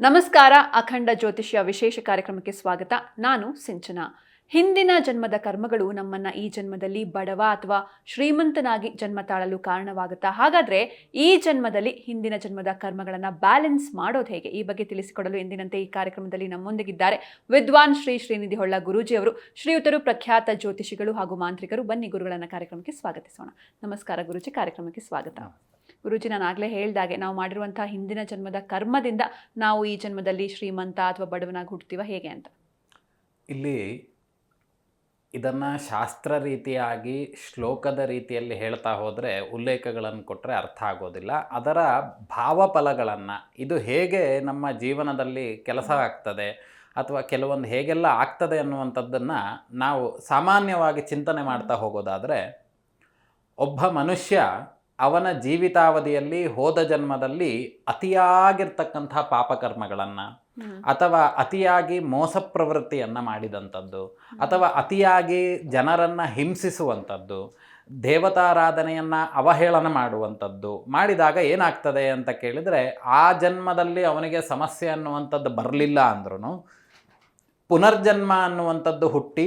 ನಮಸ್ಕಾರ ಅಖಂಡ ಜ್ಯೋತಿಷ್ಯ ವಿಶೇಷ ಕಾರ್ಯಕ್ರಮಕ್ಕೆ ಸ್ವಾಗತ. ನಾನು ಸಿಂಚನ. ಹಿಂದಿನ ಜನ್ಮದ ಕರ್ಮಗಳು ನಮ್ಮನ್ನ ಈ ಜನ್ಮದಲ್ಲಿ ಬಡವ ಅಥವಾ ಶ್ರೀಮಂತನಾಗಿ ಜನ್ಮ ತಾಳಲು ಕಾರಣವಾಗುತ್ತಾ? ಹಾಗಾದ್ರೆ ಈ ಜನ್ಮದಲ್ಲಿ ಹಿಂದಿನ ಜನ್ಮದ ಕರ್ಮಗಳನ್ನ ಬ್ಯಾಲೆನ್ಸ್ ಮಾಡೋದು ಹೇಗೆ? ಈ ಬಗ್ಗೆ ತಿಳಿಸಿಕೊಡಲು ಎಂದಿನಂತೆ ಈ ಕಾರ್ಯಕ್ರಮದಲ್ಲಿ ನಮ್ಮೊಂದಿಗಿದ್ದಾರೆ ವಿದ್ವಾನ್ ಶ್ರೀ ಶ್ರೀನಿಧಿ ಹೊಳ್ಳ ಗುರೂಜಿ ಅವರು ಶ್ರೀಯುತರು ಪ್ರಖ್ಯಾತ ಜ್ಯೋತಿಷಿಗಳು ಹಾಗೂ ಮಾಂತ್ರಿಕರು. ಬನ್ನಿ ಗುರುಗಳನ್ನ ಕಾರ್ಯಕ್ರಮಕ್ಕೆ ಸ್ವಾಗತಿಸೋಣ. ನಮಸ್ಕಾರ ಗುರುಜಿ ಕಾರ್ಯಕ್ರಮಕ್ಕೆ ಸ್ವಾಗತ. ಗುರುಜಿ ನಾನು ಆಗಲೇ ಹೇಳಿದಾಗೆ ನಾವು ಮಾಡಿರುವಂತಹ ಹಿಂದಿನ ಜನ್ಮದ ಕರ್ಮದಿಂದ ನಾವು ಈ ಜನ್ಮದಲ್ಲಿ ಶ್ರೀಮಂತ ಅಥವಾ ಬಡವನಾಗಿ ಹುಡ್ತೀವ ಹೇಗೆ ಅಂತ? ಇಲ್ಲಿ ಇದನ್ನು ಶಾಸ್ತ್ರ ರೀತಿಯಾಗಿ ಶ್ಲೋಕದ ರೀತಿಯಲ್ಲಿ ಹೇಳ್ತಾ ಹೋದರೆ ಉಲ್ಲೇಖಗಳನ್ನು ಕೊಟ್ಟರೆ ಅರ್ಥ ಆಗೋದಿಲ್ಲ. ಅದರ ಭಾವಫಲಗಳನ್ನು, ಇದು ಹೇಗೆ ನಮ್ಮ ಜೀವನದಲ್ಲಿ ಕೆಲಸ ಆಗ್ತದೆ ಅಥವಾ ಕೆಲವೊಂದು ಹೇಗೆಲ್ಲ ಆಗ್ತದೆ ಅನ್ನುವಂಥದ್ದನ್ನು ನಾವು ಸಾಮಾನ್ಯವಾಗಿ ಚಿಂತನೆ ಮಾಡ್ತಾ ಹೋಗೋದಾದರೆ, ಒಬ್ಬ ಮನುಷ್ಯ ಅವನ ಜೀವಿತಾವಧಿಯಲ್ಲಿ ಹೋದ ಜನ್ಮದಲ್ಲಿ ಅತಿಯಾಗಿರ್ತಕ್ಕಂಥ ಪಾಪಕರ್ಮಗಳನ್ನು ಅಥವಾ ಅತಿಯಾಗಿ ಮೋಸ ಪ್ರವೃತ್ತಿಯನ್ನು ಮಾಡಿದಂಥದ್ದು ಅಥವಾ ಅತಿಯಾಗಿ ಜನರನ್ನು ಹಿಂಸಿಸುವಂಥದ್ದು ದೇವತಾರಾಧನೆಯನ್ನು ಅವಹೇಳನ ಮಾಡುವಂಥದ್ದು ಮಾಡಿದಾಗ ಏನಾಗ್ತದೆ ಅಂತ ಕೇಳಿದರೆ ಆ ಜನ್ಮದಲ್ಲಿ ಅವನಿಗೆ ಸಮಸ್ಯೆ ಅನ್ನುವಂಥದ್ದು ಬರಲಿಲ್ಲ ಅಂದ್ರೂ ಪುನರ್ಜನ್ಮ ಅನ್ನುವಂಥದ್ದು ಹುಟ್ಟಿ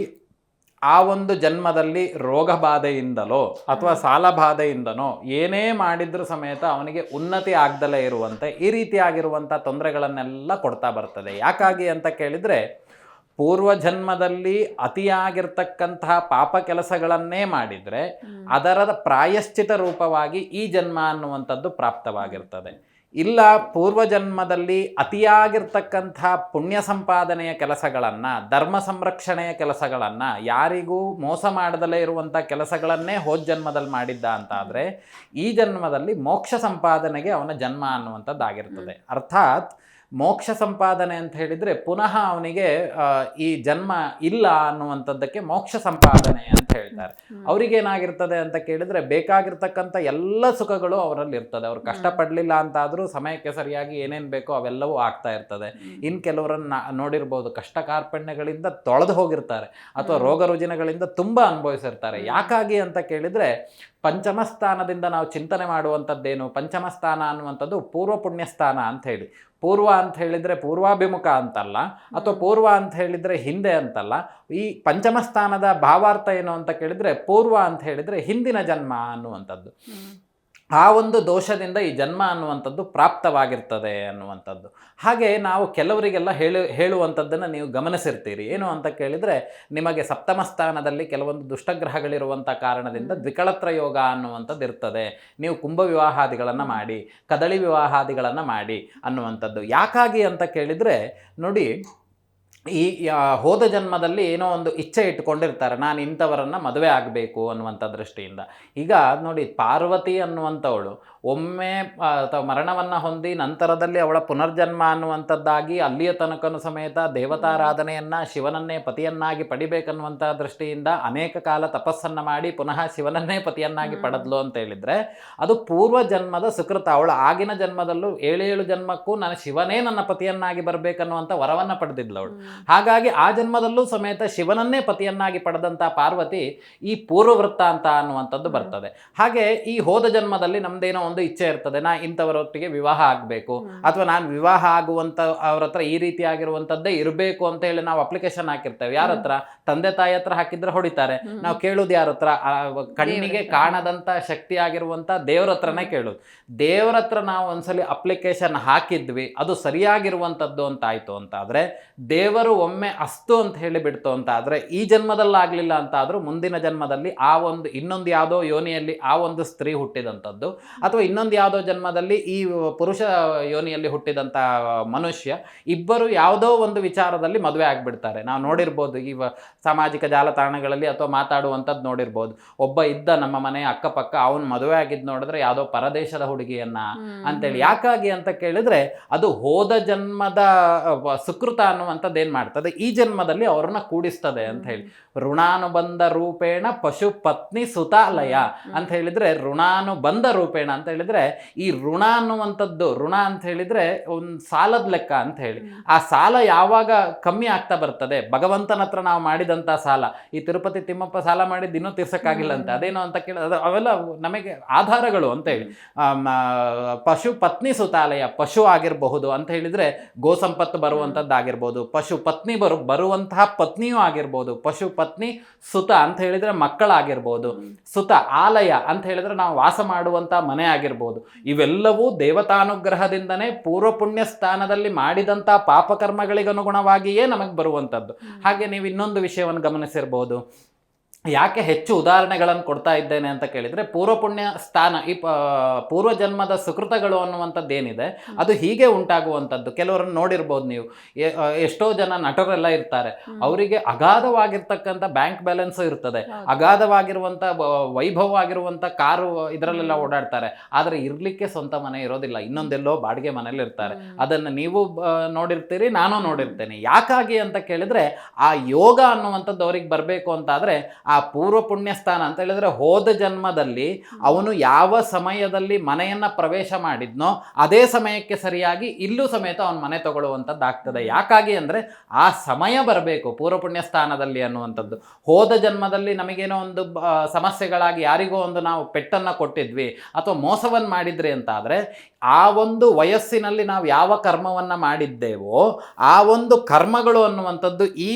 ಆ ಒಂದು ಜನ್ಮದಲ್ಲಿ ರೋಗ ಬಾಧೆಯಿಂದಲೋ ಅಥವಾ ಸಾಲ ಬಾಧೆಯಿಂದನೋ ಏನೇ ಮಾಡಿದ್ರೂ ಸಮೇತ ಅವನಿಗೆ ಉನ್ನತಿ ಆಗ್ದಲೇ ಇರುವಂತೆ ಈ ರೀತಿಯಾಗಿರುವಂಥ ತೊಂದರೆಗಳನ್ನೆಲ್ಲ ಕೊಡ್ತಾ ಬರ್ತದೆ. ಯಾಕಾಗಿ ಅಂತ ಕೇಳಿದರೆ ಪೂರ್ವಜನ್ಮದಲ್ಲಿ ಅತಿಯಾಗಿರ್ತಕ್ಕಂತಹ ಪಾಪ ಕೆಲಸಗಳನ್ನೇ ಮಾಡಿದರೆ ಅದರ ಪ್ರಾಯಶ್ಚಿತ ರೂಪವಾಗಿ ಈ ಜನ್ಮ ಅನ್ನುವಂಥದ್ದು ಪ್ರಾಪ್ತವಾಗಿರ್ತದೆ. ಇಲ್ಲ ಪೂರ್ವಜನ್ಮದಲ್ಲಿ ಅತಿಯಾಗಿರ್ತಕ್ಕಂಥ ಪುಣ್ಯ ಸಂಪಾದನೆಯ ಕೆಲಸಗಳನ್ನು ಧರ್ಮ ಸಂರಕ್ಷಣೆಯ ಕೆಲಸಗಳನ್ನು ಯಾರಿಗೂ ಮೋಸ ಮಾಡದಲೇ ಇರುವಂಥ ಕೆಲಸಗಳನ್ನೇ ಹೋದ ಜನ್ಮದಲ್ಲಿ ಮಾಡಿದ್ದ ಅಂತಾದರೆ ಈ ಜನ್ಮದಲ್ಲಿ ಮೋಕ್ಷ ಸಂಪಾದನೆಗೆ ಅವನ ಜನ್ಮ ಅನ್ನುವಂಥದ್ದಾಗಿರ್ತದೆ. ಅರ್ಥಾತ್ ಮೋಕ್ಷ ಸಂಪಾದನೆ ಅಂತ ಹೇಳಿದರೆ ಪುನಃ ಅವನಿಗೆ ಈ ಜನ್ಮ ಇಲ್ಲ ಅನ್ನುವಂಥದ್ದಕ್ಕೆ ಮೋಕ್ಷ ಸಂಪಾದನೆ ಅಂತ ಹೇಳ್ತಾರೆ. ಅವರಿಗೇನಾಗಿರ್ತದೆ ಅಂತ ಕೇಳಿದರೆ ಬೇಕಾಗಿರ್ತಕ್ಕಂಥ ಎಲ್ಲ ಸುಖಗಳು ಅವರಲ್ಲಿ ಇರ್ತದೆ. ಅವ್ರು ಕಷ್ಟಪಡಲಿಲ್ಲ ಅಂತಾದರೂ ಸಮಯಕ್ಕೆ ಸರಿಯಾಗಿ ಏನೇನು ಬೇಕೋ ಅವೆಲ್ಲವೂ ಆಗ್ತಾ ಇರ್ತದೆ. ಇನ್ನು ಕೆಲವರನ್ನ ನೋಡಿರ್ಬೋದು ಕಷ್ಟ ಕಾರ್ಪಣ್ಯಗಳಿಂದ ತೊಳೆದು ಹೋಗಿರ್ತಾರೆ ಅಥವಾ ರೋಗ ರುಜಿನಗಳಿಂದ ತುಂಬ ಅನುಭವಿಸಿರ್ತಾರೆ. ಯಾಕಾಗಿ ಅಂತ ಕೇಳಿದರೆ ಪಂಚಮ ಸ್ಥಾನದಿಂದ ನಾವು ಚಿಂತನೆ ಮಾಡುವಂಥದ್ದೇನು ಪಂಚಮ ಸ್ಥಾನ ಅನ್ನುವಂಥದ್ದು ಪೂರ್ವ ಪುಣ್ಯಸ್ಥಾನ ಅಂತ ಹೇಳಿ. ಪೂರ್ವ ಅಂತ ಹೇಳಿದರೆ ಪೂರ್ವಾಭಿಮುಖ ಅಂತಲ್ಲ ಅಥವಾ ಪೂರ್ವ ಅಂತ ಹೇಳಿದರೆ ಹಿಂದೆ ಅಂತಲ್ಲ ಈ ಪಂಚಮ ಸ್ಥಾನದ ಭಾವಾರ್ಥ ಏನು ಅಂತ ಕೇಳಿದರೆ ಪೂರ್ವ ಅಂತ ಹೇಳಿದರೆ ಹಿಂದಿನ ಜನ್ಮ ಅನ್ನುವಂಥದ್ದು. ಆ ಒಂದು ದೋಷದಿಂದ ಈ ಜನ್ಮ ಅನ್ನುವಂಥದ್ದು ಪ್ರಾಪ್ತವಾಗಿರ್ತದೆ ಅನ್ನುವಂಥದ್ದು. ಹಾಗೆ ನಾವು ಕೆಲವರಿಗೆಲ್ಲ ಹೇಳು ಹೇಳುವಂಥದ್ದನ್ನು ನೀವು ಗಮನಿಸಿರ್ತೀರಿ. ಏನು ಅಂತ ಕೇಳಿದರೆ ನಿಮಗೆ ಸಪ್ತಮ ಸ್ಥಾನದಲ್ಲಿ ಕೆಲವೊಂದು ದುಷ್ಟಗ್ರಹಗಳಿರುವಂಥ ಕಾರಣದಿಂದ ದ್ವಿಕಳತ್ರ ಯೋಗ ಅನ್ನುವಂಥದ್ದು ಇರ್ತದೆ. ನೀವು ಕುಂಭ ವಿವಾಹಾದಿಗಳನ್ನು ಮಾಡಿ ಕದಳಿ ವಿವಾಹಾದಿಗಳನ್ನು ಮಾಡಿ ಅನ್ನುವಂಥದ್ದು. ಯಾಕಾಗಿ ಅಂತ ಕೇಳಿದರೆ ನೋಡಿ ಈ ಹೋದ ಜನ್ಮದಲ್ಲಿ ಏನೋ ಒಂದು ಇಚ್ಛೆ ಇಟ್ಕೊಂಡಿರ್ತಾರೆ ನಾನು ಇಂಥವರನ್ನು ಮದುವೆ ಆಗಬೇಕು ಅನ್ನುವಂಥ ದೃಷ್ಟಿಯಿಂದ. ಈಗ ನೋಡಿ ಪಾರ್ವತಿ ಅನ್ನುವಂಥವಳು ಒಮ್ಮೆ ಅಥವಾ ಮರಣವನ್ನು ಹೊಂದಿ ನಂತರದಲ್ಲಿ ಅವಳ ಪುನರ್ಜನ್ಮ ಅನ್ನುವಂಥದ್ದಾಗಿ ಅಲ್ಲಿಯ ತನಕನೂ ಸಮೇತ ದೇವತಾರಾಧನೆಯನ್ನು ಶಿವನನ್ನೇ ಪತಿಯನ್ನಾಗಿ ಪಡಿಬೇಕನ್ನುವಂಥ ದೃಷ್ಟಿಯಿಂದ ಅನೇಕ ಕಾಲ ತಪಸ್ಸನ್ನು ಮಾಡಿ ಪುನಃ ಶಿವನನ್ನೇ ಪತಿಯನ್ನಾಗಿ ಪಡೆದ್ಲು ಅಂತ ಹೇಳಿದರೆ ಅದು ಪೂರ್ವ ಜನ್ಮದ ಸುಕೃತ. ಅವಳು ಆಗಿನ ಜನ್ಮದಲ್ಲೂ ಏಳೇಳು ಜನ್ಮಕ್ಕೂ ನಾನು ಶಿವನೇ ನನ್ನ ಪತಿಯನ್ನಾಗಿ ಬರಬೇಕನ್ನುವಂಥ ವರವನ್ನು ಪಡೆದಿದ್ಲು ಅವಳು. ಹಾಗಾಗಿ ಆ ಜನ್ಮದಲ್ಲೂ ಸಮೇತ ಶಿವನನ್ನೇ ಪತಿಯನ್ನಾಗಿ ಪಡೆದಂಥ ಪಾರ್ವತಿ ಈ ಪೂರ್ವವೃತ್ತ ಅಂತ ಅನ್ನುವಂಥದ್ದು ಬರ್ತದೆ. ಹಾಗೆ ಈ ಹೋದ ಜನ್ಮದಲ್ಲಿ ನಮ್ದೇನೋ ಒಂದು ಇಚ್ಛೆ ಇರ್ತದೆ ನಾ ಇಂಥವರೊಟ್ಟಿಗೆ ವಿವಾಹ ಆಗಬೇಕು ಅಥವಾ ನಾನು ವಿವಾಹ ಆಗುವಂಥ ಅವ್ರ ಹತ್ರ ಈ ರೀತಿಯಾಗಿರುವಂಥದ್ದೇ ಇರಬೇಕು ಅಂತ ಹೇಳಿ ನಾವು ಅಪ್ಲಿಕೇಶನ್ ಹಾಕಿರ್ತೇವೆ. ಯಾರ ಹತ್ರ? ತಂದೆ ತಾಯಿ ಹತ್ರ ಹಾಕಿದ್ರೆ ಹೊಡಿತಾರೆ. ನಾವು ಕೇಳೋದು ಯಾರ ಹತ್ರ? ಕಣ್ಣಿಗೆ ಕಾಣದಂಥ ಶಕ್ತಿ ಆಗಿರುವಂಥ ದೇವ್ರ ಹತ್ರನೇ ಕೇಳೋದು. ದೇವ್ರ ಹತ್ರ ನಾವು ಒಂದ್ಸಲಿ ಅಪ್ಲಿಕೇಶನ್ ಹಾಕಿದ್ವಿ ಅದು ಸರಿಯಾಗಿರುವಂಥದ್ದು ಅಂತ ಆಯಿತು ಅಂತ ಆದರೆ ದೇವರು ಒಮ್ಮೆ ಅಸ್ತು ಅಂತ ಹೇಳಿ ಬಿಡ್ತು ಅಂತ ಆದರೆ ಈ ಜನ್ಮದಲ್ಲಾಗಲಿಲ್ಲ ಅಂತ ಆದರೂ ಮುಂದಿನ ಜನ್ಮದಲ್ಲಿ ಆ ಒಂದು ಇನ್ನೊಂದು ಯಾವುದೋ ಯೋನಿಯಲ್ಲಿ ಆ ಒಂದು ಸ್ತ್ರೀ ಹುಟ್ಟಿದಂಥದ್ದು. ಅಥವಾ ಇನ್ನೊಂದು ಯಾವುದೋ ಜನ್ಮದಲ್ಲಿ ಈ ಪುರುಷ ಯೋನಿಯಲ್ಲಿ ಹುಟ್ಟಿದಂಥ ಮನುಷ್ಯ ಇಬ್ಬರು ಯಾವುದೋ ಒಂದು ವಿಚಾರದಲ್ಲಿ ಮದುವೆ ಆಗಿಬಿಡ್ತಾರೆ. ನಾವು ನೋಡಿರ್ಬೋದು ಈ ಸಾಮಾಜಿಕ ಜಾಲತಾಣಗಳಲ್ಲಿ ಅಥವಾ ಮಾತಾಡುವಂಥದ್ದು ನೋಡಿರ್ಬೋದು. ಒಬ್ಬ ಇದ್ದ ನಮ್ಮ ಮನೆಯ ಅಕ್ಕಪಕ್ಕ ಅವನು ಮದುವೆ ಆಗಿದ್ದು ನೋಡಿದ್ರೆ ಯಾವುದೋ ಪರದೇಶದ ಹುಡುಗಿಯನ್ನ ಅಂತೇಳಿ. ಯಾಕಾಗಿ ಅಂತ ಕೇಳಿದ್ರೆ ಅದು ಹೋದ ಜನ್ಮದ ಸುಕೃತ ಅನ್ನುವಂಥದ್ದು ಮಾಡ್ತದೆ. ಈ ಜನ್ಮದಲ್ಲಿ ಅವ್ರನ್ನ ಕೂಡಿಸ್ತದೆ ಅಂತ ಹೇಳಿ. ಋಣಾನುಬಂಧ ರೂಪೇಣ ಪಶು ಪತ್ನಿ ಸುತಾಲಯ ಅಂತ ಹೇಳಿದ್ರೆ ಋಣಾನುಬಂಧ ರೂಪೇಣ ಅಂತ ಹೇಳಿದ್ರೆ ಈ ಋಣ ಅನ್ನುವಂಥದ್ದು ಋಣ ಅಂತ ಹೇಳಿದ್ರೆ ಒಂದು ಸಾಲದ ಲೆಕ್ಕ ಅಂತ ಹೇಳಿ. ಆ ಸಾಲ ಯಾವಾಗ ಕಮ್ಮಿ ಆಗ್ತಾ ಬರ್ತದೆ? ಭಗವಂತನ ಹತ್ರ ನಾವು ಮಾಡಿದಂಥ ಸಾಲ ಈ ತಿರುಪತಿ ತಿಮ್ಮಪ್ಪ ಸಾಲ ಮಾಡಿ ಇನ್ನೂ ತೀರ್ಸಕ್ಕಾಗಿಲ್ಲ ಅಂತ ಅದೇನು ಅಂತ ಕೇಳಿ ಅವೆಲ್ಲ ನಮಗೆ ಆಧಾರಗಳು ಅಂತ ಹೇಳಿ. ಪಶು ಪತ್ನಿ ಸುತಾಲಯ ಪಶು ಆಗಿರಬಹುದು ಅಂತ ಹೇಳಿದ್ರೆ ಗೋ ಸಂಪತ್ತು ಬರುವಂಥದ್ದಾಗಿರ್ಬೋದು ಪಶು ಪತ್ನಿ ಬರು ಬರುವಂತಹ ಪತ್ನಿಯೂ ಆಗಿರ್ಬೋದು ಪಶು ಪತ್ನಿ ಸುತ ಅಂತ ಹೇಳಿದ್ರೆ ಮಕ್ಕಳಾಗಿರ್ಬೋದು. ಸುತ ಆಲಯ ಅಂತ ಹೇಳಿದ್ರೆ ನಾವು ವಾಸ ಮಾಡುವಂಥ ಮನೆ ಆಗಿರ್ಬೋದು. ಇವೆಲ್ಲವೂ ದೇವತಾನುಗ್ರಹದಿಂದನೇ ಪೂರ್ವ ಪುಣ್ಯ ಸ್ಥಾನದಲ್ಲಿ ಮಾಡಿದಂಥ ಪಾಪಕರ್ಮಗಳಿಗನುಗುಣವಾಗಿಯೇ ನಮಗೆ ಬರುವಂಥದ್ದು ಹಾಗೆ ನೀವು ಇನ್ನೊಂದು ವಿಷಯವನ್ನು ಗಮನಿಸಿರ್ಬೋದು. ಯಾಕೆ ಹೆಚ್ಚು ಉದಾಹರಣೆಗಳನ್ನು ಕೊಡ್ತಾ ಇದ್ದೇನೆ ಅಂತ ಕೇಳಿದರೆ ಪೂರ್ವ ಪುಣ್ಯ ಸ್ಥಾನ ಈ ಪ ಪೂರ್ವ ಜನ್ಮದ ಸುಕೃತಗಳು ಅನ್ನುವಂಥದ್ದು ಏನಿದೆ ಅದು ಹೀಗೆ ಉಂಟಾಗುವಂಥದ್ದು. ಕೆಲವರನ್ನು ನೋಡಿರ್ಬೋದು ನೀವು. ಎಷ್ಟೋ ಜನ ನಟರೆಲ್ಲ ಇರ್ತಾರೆ. ಅವರಿಗೆ ಅಗಾಧವಾಗಿರ್ತಕ್ಕಂಥ ಬ್ಯಾಂಕ್ ಬ್ಯಾಲೆನ್ಸ್ ಇರ್ತದೆ. ಅಗಾಧವಾಗಿರುವಂಥ ವೈಭವ ಆಗಿರುವಂಥ ಕಾರು ಇದರಲ್ಲೆಲ್ಲ ಓಡಾಡ್ತಾರೆ. ಆದರೆ ಇರಲಿಕ್ಕೆ ಸ್ವಂತ ಮನೆ ಇರೋದಿಲ್ಲ. ಇನ್ನೊಂದೆಲ್ಲೋ ಬಾಡಿಗೆ ಮನೇಲಿ ಇರ್ತಾರೆ ಅದನ್ನು ನೀವು ನೋಡಿರ್ತೀರಿ ನಾನು ನೋಡಿರ್ತೇನೆ. ಯಾಕಾಗಿ ಅಂತ ಕೇಳಿದ್ರೆ ಆ ಯೋಗ ಅನ್ನುವಂಥದ್ದು ಅವ್ರಿಗೆ ಬರಬೇಕು ಅಂತಾದರೆ ಆ ಪೂರ್ವ ಪುಣ್ಯ ಸ್ಥಾನ ಅಂತ ಹೇಳಿದ್ರೆ ಹೋದ ಜನ್ಮದಲ್ಲಿ ಅವನು ಯಾವ ಸಮಯದಲ್ಲಿ ಮನೆಯನ್ನು ಪ್ರವೇಶ ಮಾಡಿದ್ನೋ ಅದೇ ಸಮಯಕ್ಕೆ ಸರಿಯಾಗಿ ಇಲ್ಲೂ ಸಮೇತ ಅವನ ಮನೆ ತಗೊಳ್ಳುವಂಥದ್ದು ಆಗ್ತದೆ. ಯಾಕಾಗಿ ಅಂದರೆ ಆ ಸಮಯ ಬರಬೇಕು ಪೂರ್ವ ಪುಣ್ಯ ಸ್ಥಾನದಲ್ಲಿ ಅನ್ನುವಂಥದ್ದು. ಹೋದ ಜನ್ಮದಲ್ಲಿ ನಮಗೇನೋ ಒಂದು ಸಮಸ್ಯೆಗಳಾಗಿ ಯಾರಿಗೋ ಒಂದು ನಾವು ಪೆಟ್ಟನ್ನು ಕೊಟ್ಟಿದ್ವಿ ಅಥವಾ ಮೋಸವನ್ನು ಮಾಡಿದ್ರಿ ಅಂತಾದರೆ ಆ ಒಂದು ವಯಸ್ಸಿನಲ್ಲಿ ನಾವು ಯಾವ ಕರ್ಮವನ್ನು ಮಾಡಿದ್ದೇವೋ ಆ ಒಂದು ಕರ್ಮಗಳು ಅನ್ನುವಂಥದ್ದು ಈ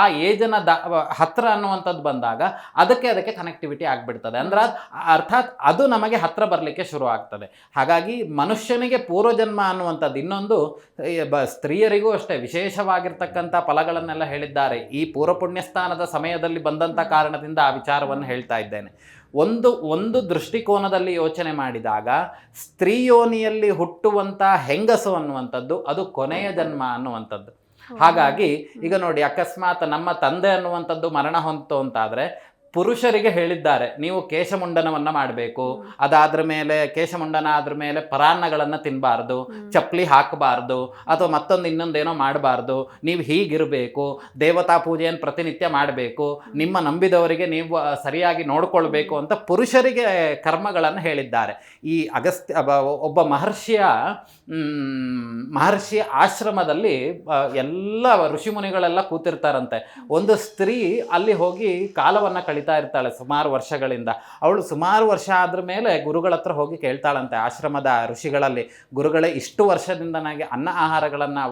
ಆ ಏಜನ ದ ಹತ್ರ ಅನ್ನುವಂಥದ್ದು ಬಂದಾಗ ಅದಕ್ಕೆ ಅದಕ್ಕೆ ಕನೆಕ್ಟಿವಿಟಿ ಆಗಿಬಿಡ್ತದೆ. ಅಂದ್ರೆ ಅರ್ಥಾತ್ ಅದು ನಮಗೆ ಹತ್ರ ಬರಲಿಕ್ಕೆ ಶುರು ಆಗ್ತದೆ. ಹಾಗಾಗಿ ಮನುಷ್ಯನಿಗೆ ಪೂರ್ವಜನ್ಮ ಅನ್ನುವಂಥದ್ದು ಇನ್ನೊಂದು ಸ್ತ್ರೀಯರಿಗೂ ಅಷ್ಟೇ ವಿಶೇಷವಾಗಿರ್ತಕ್ಕಂಥ ಫಲಗಳನ್ನೆಲ್ಲ ಹೇಳಿದ್ದಾರೆ. ಈ ಪೂರ್ವ ಸ್ಥಾನದ ಸಮಯದಲ್ಲಿ ಬಂದಂಥ ಕಾರಣದಿಂದ ಆ ವಿಚಾರವನ್ನು ಹೇಳ್ತಾ ಇದ್ದೇನೆ. ಒಂದು ಒಂದು ದೃಷ್ಟಿಕೋನದಲ್ಲಿ ಯೋಚನೆ ಮಾಡಿದಾಗ ಸ್ತ್ರೀಯೋನಿಯಲ್ಲಿ ಹುಟ್ಟುವಂಥ ಹೆಂಗಸು ಅನ್ನುವಂಥದ್ದು, ಅದು ಕೊನೆಯ ಜನ್ಮ ಅನ್ನುವಂಥದ್ದು. ಹಾಗಾಗಿ ಈಗ ನೋಡಿ ಅಕಸ್ಮಾತ್ ನಮ್ಮ ತಂದೆ ಅನ್ನುವಂಥದ್ದು ಮರಣ ಹೊಂತು ಅಂತಾದರೆ ಪುರುಷರಿಗೆ ಹೇಳಿದ್ದಾರೆ ನೀವು ಕೇಶಮುಂಡನವನ್ನು ಮಾಡಬೇಕು. ಅದಾದ್ರ ಮೇಲೆ ಕೇಶಮುಂಡನ ಆದ್ರ ಮೇಲೆ ಪರಾನ್ನಗಳನ್ನು ತಿನ್ನಬಾರ್ದು ಚಪ್ಪಲಿ ಹಾಕಬಾರ್ದು ಅಥವಾ ಮತ್ತೊಂದು ಇನ್ನೊಂದೇನೋ ಮಾಡಬಾರ್ದು. ನೀವು ಹೀಗಿರಬೇಕು ದೇವತಾ ಪೂಜೆಯನ್ನು ಪ್ರತಿನಿತ್ಯ ಮಾಡಬೇಕು. ನಿಮ್ಮ ನಂಬಿದವರಿಗೆ ನೀವು ಸರಿಯಾಗಿ ನೋಡಿಕೊಳ್ಬೇಕು ಅಂತ ಪುರುಷರಿಗೆ ಕರ್ಮಗಳನ್ನು ಹೇಳಿದ್ದಾರೆ. ಈ ಅಗಸ್ತ್ಯ ಒಬ್ಬ ಮಹರ್ಷಿಯ ಮಹರ್ಷಿ ಮಹರ್ಷಿಯ ಆಶ್ರಮದಲ್ಲಿ ಎಲ್ಲ ಋಷಿಮುನಿಗಳೆಲ್ಲ ಕೂತಿರ್ತಾರಂತೆ. ಒಂದು ಸ್ತ್ರೀ ಅಲ್ಲಿ ಹೋಗಿ ಕಾಲವನ್ನು ಕಳೀತಾ ಇರ್ತಾಳೆ ಸುಮಾರು ವರ್ಷಗಳಿಂದ. ಅವಳು ಸುಮಾರು ವರ್ಷ ಆದ್ರ ಮೇಲೆ ಗುರುಗಳ ಹತ್ರ ಹೋಗಿ ಕೇಳ್ತಾಳಂತೆ. ಆಶ್ರಮದ ಋಷಿಗಳಲ್ಲಿ ಗುರುಗಳೇ ಇಷ್ಟು ವರ್ಷದಿಂದ ನನಗೆ ಅನ್ನ ಆಹಾರಗಳನ್ನು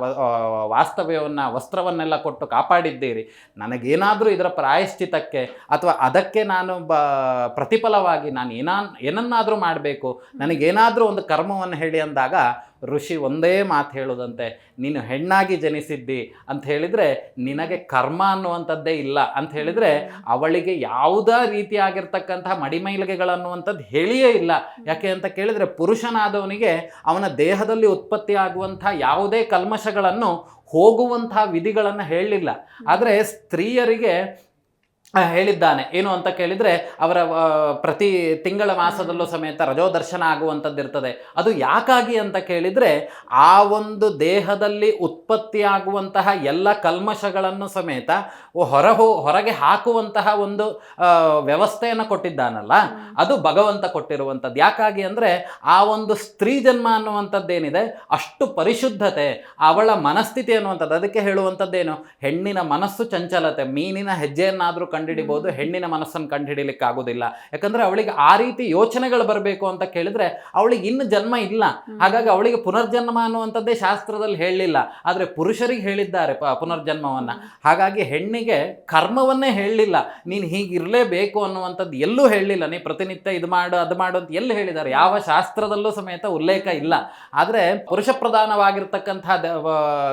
ವಾಸ್ತವ್ಯವನ್ನು, ವಸ್ತ್ರವನ್ನೆಲ್ಲ ಕೊಟ್ಟು ಕಾಪಾಡಿದ್ದೀರಿ. ನನಗೇನಾದರೂ ಇದರ ಪ್ರಾಯಶ್ಚಿತಕ್ಕೆ ಅಥವಾ ಅದಕ್ಕೆ ನಾನು ಬ, ಪ್ರತಿಫಲವಾಗಿ ನಾನು ಏನಾನ್ ಏನನ್ನಾದರೂ ಮಾಡಬೇಕು. ನನಗೇನಾದರೂ ಒಂದು ಕರ್ಮವನ್ನು ಹೇಳಿ ಅಂದಾಗ ಋಷಿ ಒಂದೇ ಮಾತು ಹೇಳೋದಂತೆ ನೀನು ಹೆಣ್ಣಾಗಿ ಜನಿಸಿದ್ದಿ ಅಂತ ಹೇಳಿದರೆ ನಿನಗೆ ಕರ್ಮ ಅನ್ನುವಂಥದ್ದೇ ಇಲ್ಲ ಅಂತ ಹೇಳಿದರೆ ಅವಳಿಗೆ ಯಾವುದೇ ರೀತಿಯಾಗಿರ್ತಕ್ಕಂತಹ ಮಡಿಮೈಲಿಗೆಗಳನ್ನುವಂಥದ್ದು ಹೇಳಿಯೇ ಇಲ್ಲ. ಯಾಕೆ ಅಂತ ಕೇಳಿದರೆ ಪುರುಷನಾದವನಿಗೆ ಅವನ ದೇಹದಲ್ಲಿ ಉತ್ಪತ್ತಿಯಾಗುವಂಥ ಯಾವುದೇ ಕಲ್ಮಶಗಳನ್ನು ಹೋಗುವಂತಹ ವಿಧಿಗಳನ್ನು ಹೇಳಲಿಲ್ಲ. ಆದರೆ ಸ್ತ್ರೀಯರಿಗೆ ಹೇಳಿದ್ದಾನೆ. ಏನು ಅಂತ ಕೇಳಿದರೆ ಅವರ ಪ್ರತಿ ತಿಂಗಳ ಮಾಸದಲ್ಲೂ ಸಮೇತ ರಜೋದರ್ಶನ ಆಗುವಂಥದ್ದು ಇರ್ತದೆ. ಅದು ಯಾಕಾಗಿ ಅಂತ ಕೇಳಿದರೆ ಆ ಒಂದು ದೇಹದಲ್ಲಿ ಉತ್ಪತ್ತಿಯಾಗುವಂತಹ ಎಲ್ಲ ಕಲ್ಮಶಗಳನ್ನು ಸಮೇತ ಹೊರಹೋ ಹೊರಗೆ ಹಾಕುವಂತಹ ಒಂದು ವ್ಯವಸ್ಥೆಯನ್ನು ಕೊಟ್ಟಿದ್ದಾನಲ್ಲ, ಅದು ಭಗವಂತ ಕೊಟ್ಟಿರುವಂಥದ್ದು. ಯಾಕಾಗಿ ಅಂದರೆ ಆ ಒಂದು ಸ್ತ್ರೀ ಜನ್ಮ ಅನ್ನುವಂಥದ್ದೇನಿದೆ, ಅಷ್ಟು ಪರಿಶುದ್ಧತೆ, ಅವಳ ಮನಸ್ಥಿತಿ ಅನ್ನುವಂಥದ್ದು. ಅದಕ್ಕೆ ಹೇಳುವಂಥದ್ದೇನು? ಹೆಣ್ಣಿನ ಮನಸ್ಸು ಚಂಚಲತೆ, ಮೀನಿನ ಹೆಜ್ಜೆಯನ್ನಾದರೂ ಕಂಡುಹಿಡಿಬೋದು ಹೆಣ್ಣಿನ ಮನಸ್ಸನ್ನು ಕಂಡುಹಿಡಿಲಿಕ್ಕೆ ಆಗೋದಿಲ್ಲ ಯಾಕಂದ್ರೆ ಅವಳಿಗೆ ಆ ರೀತಿ ಯೋಚನೆಗಳು ಬರಬೇಕು ಅಂತ ಕೇಳಿದ್ರೆ ಅವಳಿಗೆ ಇನ್ನು ಜನ್ಮ ಇಲ್ಲ. ಹಾಗಾಗಿ ಅವಳಿಗೆ ಪುನರ್ಜನ್ಮ ಅನ್ನುವಂಥದ್ದೇ ಶಾಸ್ತ್ರದಲ್ಲಿ ಹೇಳಲಿಲ್ಲ. ಆದರೆ ಪುರುಷರಿಗೆ ಹೇಳಿದ್ದಾರೆ ಪುನರ್ಜನ್ಮವನ್ನ. ಹಾಗಾಗಿ ಹೆಣ್ಣಿಗೆ ಕರ್ಮವನ್ನೇ ಹೇಳಲಿಲ್ಲ. ನೀನು ಹೀಗಿರಲೇಬೇಕು ಅನ್ನುವಂಥದ್ದು ಎಲ್ಲೂ ಹೇಳಲಿಲ್ಲ. ನೀ ಪ್ರತಿನಿತ್ಯ ಇದು ಮಾಡು ಅದು ಮಾಡು ಅಂತ ಎಲ್ಲಿ ಹೇಳಿದ್ದಾರೆ. ಯಾವ ಶಾಸ್ತ್ರದಲ್ಲೂ ಸಮೇತ ಉಲ್ಲೇಖ ಇಲ್ಲ. ಆದರೆ ಪುರುಷ ಪ್ರಧಾನವಾಗಿರ್ತಕ್ಕಂಥ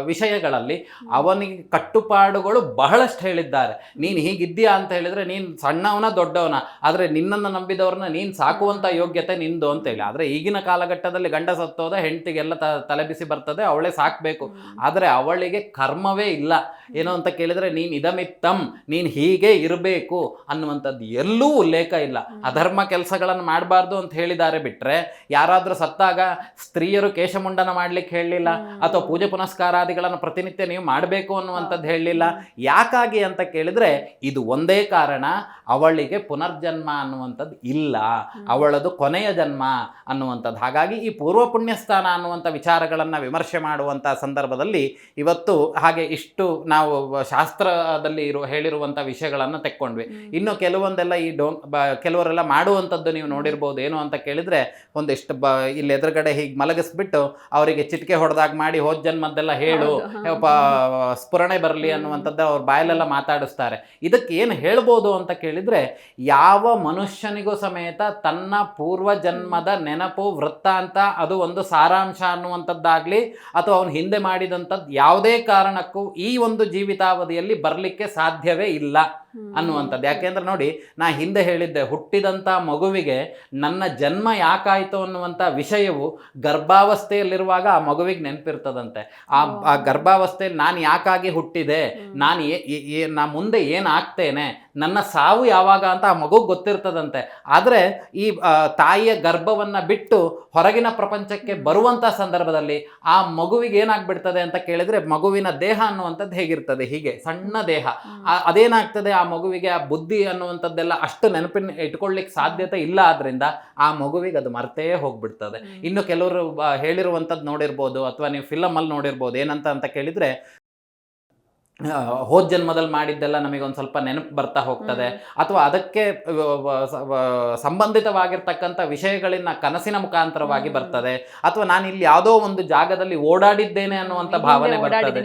ವಿಷಯಗಳಲ್ಲಿ ಅವನಿಗೆ ಕಟ್ಟುಪಾಡುಗಳು ಬಹಳಷ್ಟು ಹೇಳಿದ್ದಾರೆ. ನೀನು ಹೀಗಿದ್ದೀಯಾ ಅಂತ ಹೇಳಿದ್ರೆ ನೀನ್ ಸಣ್ಣವನ ದೊಡ್ಡವನ ಆದ್ರೆ ನಿನ್ನನ್ನು ನಂಬಿದವ್ರನ್ನ ನೀನ್ ಸಾಕುವಂತ ಯೋಗ್ಯತೆ ನಿಂದು ಅಂತ ಹೇಳಿ. ಆದ್ರೆ ಈಗಿನ ಕಾಲಘಟ್ಟದಲ್ಲಿ ಗಂಡ ಸತ್ತೋದ ಹೆಂಡತಿಗೆಲ್ಲ ತ ತಲೆಬಿಸಿ ಬರ್ತದೆ ಅವಳೇ ಸಾಕ್ಬೇಕು. ಆದ್ರೆ ಅವಳಿಗೆ ಕರ್ಮವೇ ಇಲ್ಲ. ಏನು ಅಂತ ಕೇಳಿದ್ರೆ ನೀನ್ ಇದಮಿತ್ತಂ ನೀನ್ ಹೀಗೆ ಇರಬೇಕು ಅನ್ನುವಂಥದ್ದು ಎಲ್ಲೂ ಉಲ್ಲೇಖ ಇಲ್ಲ. ಅಧರ್ಮ ಕೆಲಸಗಳನ್ನು ಮಾಡಬಾರ್ದು ಅಂತ ಹೇಳಿದ್ದಾರೆ ಬಿಟ್ರೆ ಯಾರಾದ್ರೂ ಸತ್ತಾಗ ಸ್ತ್ರೀಯರು ಕೇಶಮುಂಡನ ಮಾಡ್ಲಿಕ್ಕೆ ಹೇಳಲಿಲ್ಲ ಅಥವಾ ಪೂಜೆ ಪುನಸ್ಕಾರಾದಿಗಳನ್ನು ಪ್ರತಿನಿತ್ಯ ನೀವು ಮಾಡಬೇಕು ಅನ್ನುವಂಥದ್ದು ಹೇಳಲಿಲ್ಲ. ಯಾಕಾಗಿ ಅಂತ ಕೇಳಿದ್ರೆ ಇದು ಒಂದೇ ಕಾರಣ ಅವಳಿಗೆ ಪುನರ್ಜನ್ಮ ಅನ್ನುವಂಥದ್ದು ಇಲ್ಲ. ಅವಳದು ಕೊನೆಯ ಜನ್ಮ ಅನ್ನುವಂಥದ್ದು. ಹಾಗಾಗಿ ಈ ಪೂರ್ವ ಪುಣ್ಯಸ್ಥಾನ ಅನ್ನುವಂಥ ವಿಚಾರಗಳನ್ನು ವಿಮರ್ಶೆ ಮಾಡುವಂಥ ಸಂದರ್ಭದಲ್ಲಿ ಇವತ್ತು ಹಾಗೆ ಇಷ್ಟು ನಾವು ಶಾಸ್ತ್ರದಲ್ಲಿ ಇರುವ ಹೇಳಿರುವಂಥ ವಿಷಯಗಳನ್ನು ತೆಕ್ಕೊಂಡ್ವಿ. ಇನ್ನು ಕೆಲವೊಂದೆಲ್ಲ ಈ ಡೋ ಬ ಕೆಲವರೆಲ್ಲ ಮಾಡುವಂಥದ್ದು ನೀವು ನೋಡಿರ್ಬೋದು ಏನು ಅಂತ ಕೇಳಿದ್ರೆ ಒಂದಿಷ್ಟು ಬ ಇಲ್ಲಿ ಎದುರುಗಡೆ ಹೀಗೆ ಮಲಗಿಸ್ಬಿಟ್ಟು ಅವರಿಗೆ ಚಿಟಿಕೆ ಹೊಡೆದಾಗ ಮಾಡಿ ಹೋದ ಜನ್ಮದ್ದೆಲ್ಲ ಹೇಳು. ಸ್ಫುರಣೆ ಬರಲಿ ಅನ್ನುವಂಥದ್ದು ಅವ್ರ ಬಾಯಲ್ಲೆಲ್ಲ ಮಾತಾಡಿಸ್ತಾರೆ. ಇದಕ್ಕೆ ಏನು ಹೇಳ್ಬೋದು ಅಂತ ಕೇಳಿದರೆ, ಯಾವ ಮನುಷ್ಯನಿಗೂ ಸಮೇತ ತನ್ನ ಪೂರ್ವ ಜನ್ಮದ ನೆನಪು ವೃತ್ತಾಂತ ಅದು ಒಂದು ಸಾರಾಂಶ ಅನ್ನುವಂಥದ್ದಾಗಲಿ, ಅಥವಾ ಅವನು ಹಿಂದೆ ಮಾಡಿದಂಥದ್ದು ಯಾವುದೇ ಕಾರಣಕ್ಕೂ ಈ ಒಂದು ಜೀವಿತಾವಧಿಯಲ್ಲಿ ಬರಲಿಕ್ಕೆ ಸಾಧ್ಯವೇ ಇಲ್ಲ. ಅನ್ನುವಂಥದ್ದು. ಯಾಕೆಂದ್ರೆ ನೋಡಿ ನಾ ಹಿಂದೆ ಹೇಳಿದ್ದೆ ಹುಟ್ಟಿದಂಥ ಮಗುವಿಗೆ ನನ್ನ ಜನ್ಮ ಯಾಕಾಯಿತು ಅನ್ನುವಂಥ ವಿಷಯವು ಗರ್ಭಾವಸ್ಥೆಯಲ್ಲಿರುವಾಗ ಆ ಮಗುವಿಗೆ ನೆನಪಿರ್ತದಂತೆ. ಆ ಆ ಗರ್ಭಾವಸ್ಥೆಯಲ್ಲಿ ನಾನು ಯಾಕಾಗಿ ಹುಟ್ಟಿದೆ ನಾನು ಏ ನಾ ಮುಂದೆ ಏನು ಆಗ್ತೇನೆ ನನ್ನ ಸಾವು ಯಾವಾಗ ಅಂತ ಆ ಮಗುಗೆ ಗೊತ್ತಿರ್ತದಂತೆ. ಆದರೆ ಈ ತಾಯಿಯ ಗರ್ಭವನ್ನು ಬಿಟ್ಟು ಹೊರಗಿನ ಪ್ರಪಂಚಕ್ಕೆ ಬರುವಂಥ ಸಂದರ್ಭದಲ್ಲಿ ಆ ಮಗುವಿಗೆ ಏನಾಗ್ಬಿಡ್ತದೆ ಅಂತ ಕೇಳಿದ್ರೆ ಮಗುವಿನ ದೇಹ ಅನ್ನುವಂಥದ್ದು ಹೇಗಿರ್ತದೆ? ಹೀಗೆ ಸಣ್ಣ ದೇಹ. ಅದೇನಾಗ್ತದೆ? ಆ ಮಗುವಿಗೆ ಆ ಬುದ್ಧಿ ಅನ್ನುವಂಥದ್ದೆಲ್ಲ ಅಷ್ಟು ನೆನಪಿನ ಇಟ್ಕೊಳ್ಳಿಕ್ಕೆ ಸಾಧ್ಯತೆ ಇಲ್ಲ ಆದ್ರಿಂದ ಆ ಮಗುವಿಗೆ ಅದು ಮರ್ತೇ ಹೋಗ್ಬಿಡ್ತದೆ. ಇನ್ನು ಕೆಲವರು ಹೇಳಿರುವಂಥದ್ದು ನೋಡಿರ್ಬೋದು ಅಥವಾ ನೀವು ಫಿಲಮಲ್ಲಿ ನೋಡಿರ್ಬೋದು ಏನಂತ ಅಂತ ಕೇಳಿದ್ರೆ ಹೋದ ಜನ್ಮದಲ್ಲಿ ಮಾಡಿದ್ದೆಲ್ಲ ನಮಗೆ ಒಂದು ಸ್ವಲ್ಪ ನೆನಪು ಬರ್ತಾ ಹೋಗ್ತದೆ. ಅಥವಾ ಅದಕ್ಕೆ ಸಂಬಂಧಿತವಾಗಿರ್ತಕ್ಕಂಥ ವಿಷಯಗಳನ್ನ ಕನಸಿನ ಮುಖಾಂತರವಾಗಿ ಬರ್ತದೆ. ಅಥವಾ ನಾನು ಇಲ್ಲಿ ಯಾವುದೋ ಒಂದು ಜಾಗದಲ್ಲಿ ಓಡಾಡಿದ್ದೇನೆ ಅನ್ನುವಂಥ ಭಾವನೆ ಬರ್ತದೆ.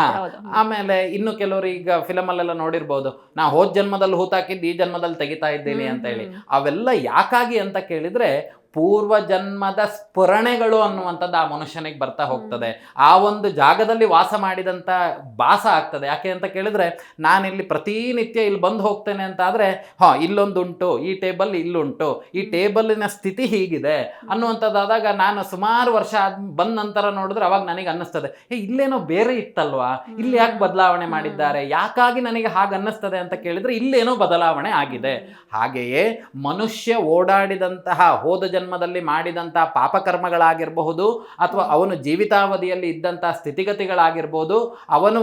ಹಾ. ಆಮೇಲೆ ಇನ್ನು ಕೆಲವರು ಈಗ ಫಿಲಮಲ್ಲೆಲ್ಲ ನೋಡಿರ್ಬೋದು. ನಾ ಹೋದ ಜನ್ಮದಲ್ಲಿ ಹೂತಾಕಿದ್ದು ಈ ಜನ್ಮದಲ್ಲಿ ತೆಗಿತಾ ಇದ್ದೀನಿ ಅಂತ ಹೇಳಿ. ಅವೆಲ್ಲ ಯಾಕಾಗಿ ಅಂತ ಕೇಳಿದ್ರೆ ಪೂರ್ವ ಜನ್ಮದ ಸ್ಫುರಣೆಗಳು ಅನ್ನುವಂಥದ್ದು ಆ ಮನುಷ್ಯನಿಗೆ ಬರ್ತಾ ಹೋಗ್ತದೆ. ಆ ಒಂದು ಜಾಗದಲ್ಲಿ ವಾಸ ಮಾಡಿದಂಥ ಭಾಸ ಆಗ್ತದೆ. ಯಾಕೆ ಅಂತ ಕೇಳಿದ್ರೆ, ನಾನಿಲ್ಲಿ ಪ್ರತಿನಿತ್ಯ ಇಲ್ಲಿ ಬಂದು ಹೋಗ್ತೇನೆ ಅಂತ ಆದರೆ ಹಾಂ, ಇಲ್ಲೊಂದುಂಟು, ಈ ಟೇಬಲ್ ಇಲ್ಲುಂಟು, ಈ ಟೇಬಲಿನ ಸ್ಥಿತಿ ಹೀಗಿದೆ ಅನ್ನುವಂಥದ್ದಾದಾಗ ನಾನು ಸುಮಾರು ವರ್ಷ ಆದ, ಬಂದ ನಂತರ ನೋಡಿದ್ರೆ ಅವಾಗ ನನಗೆ ಅನ್ನಿಸ್ತದೆ ಏ ಇಲ್ಲೇನೋ ಬೇರೆ ಇತ್ತಲ್ವಾ? ಇಲ್ಲಿ ಯಾಕೆ ಬದಲಾವಣೆ ಮಾಡಿದ್ದಾರೆ? ಯಾಕಾಗಿ ನನಗೆ ಹಾಗೆ ಅನ್ನಿಸ್ತದೆ? ಅಂತ ಕೇಳಿದ್ರೆ, ಇಲ್ಲೇನೋ ಬದಲಾವಣೆ ಆಗಿದೆ. ಹಾಗೆಯೇ ಮನುಷ್ಯ ಓಡಾಡಿದಂತಹ ಹೋದ ಜನ್ಮದಲ್ಲಿ ಮಾಡಿದಂಥ ಪಾಪಕರ್ಮಗಳಾಗಿರಬಹುದು ಅಥವಾ ಅವನು ಜೀವಿತಾವಧಿಯಲ್ಲಿ ಇದ್ದಂಥ ಸ್ಥಿತಿಗತಿಗಳಾಗಿರ್ಬೋದು ಅವನು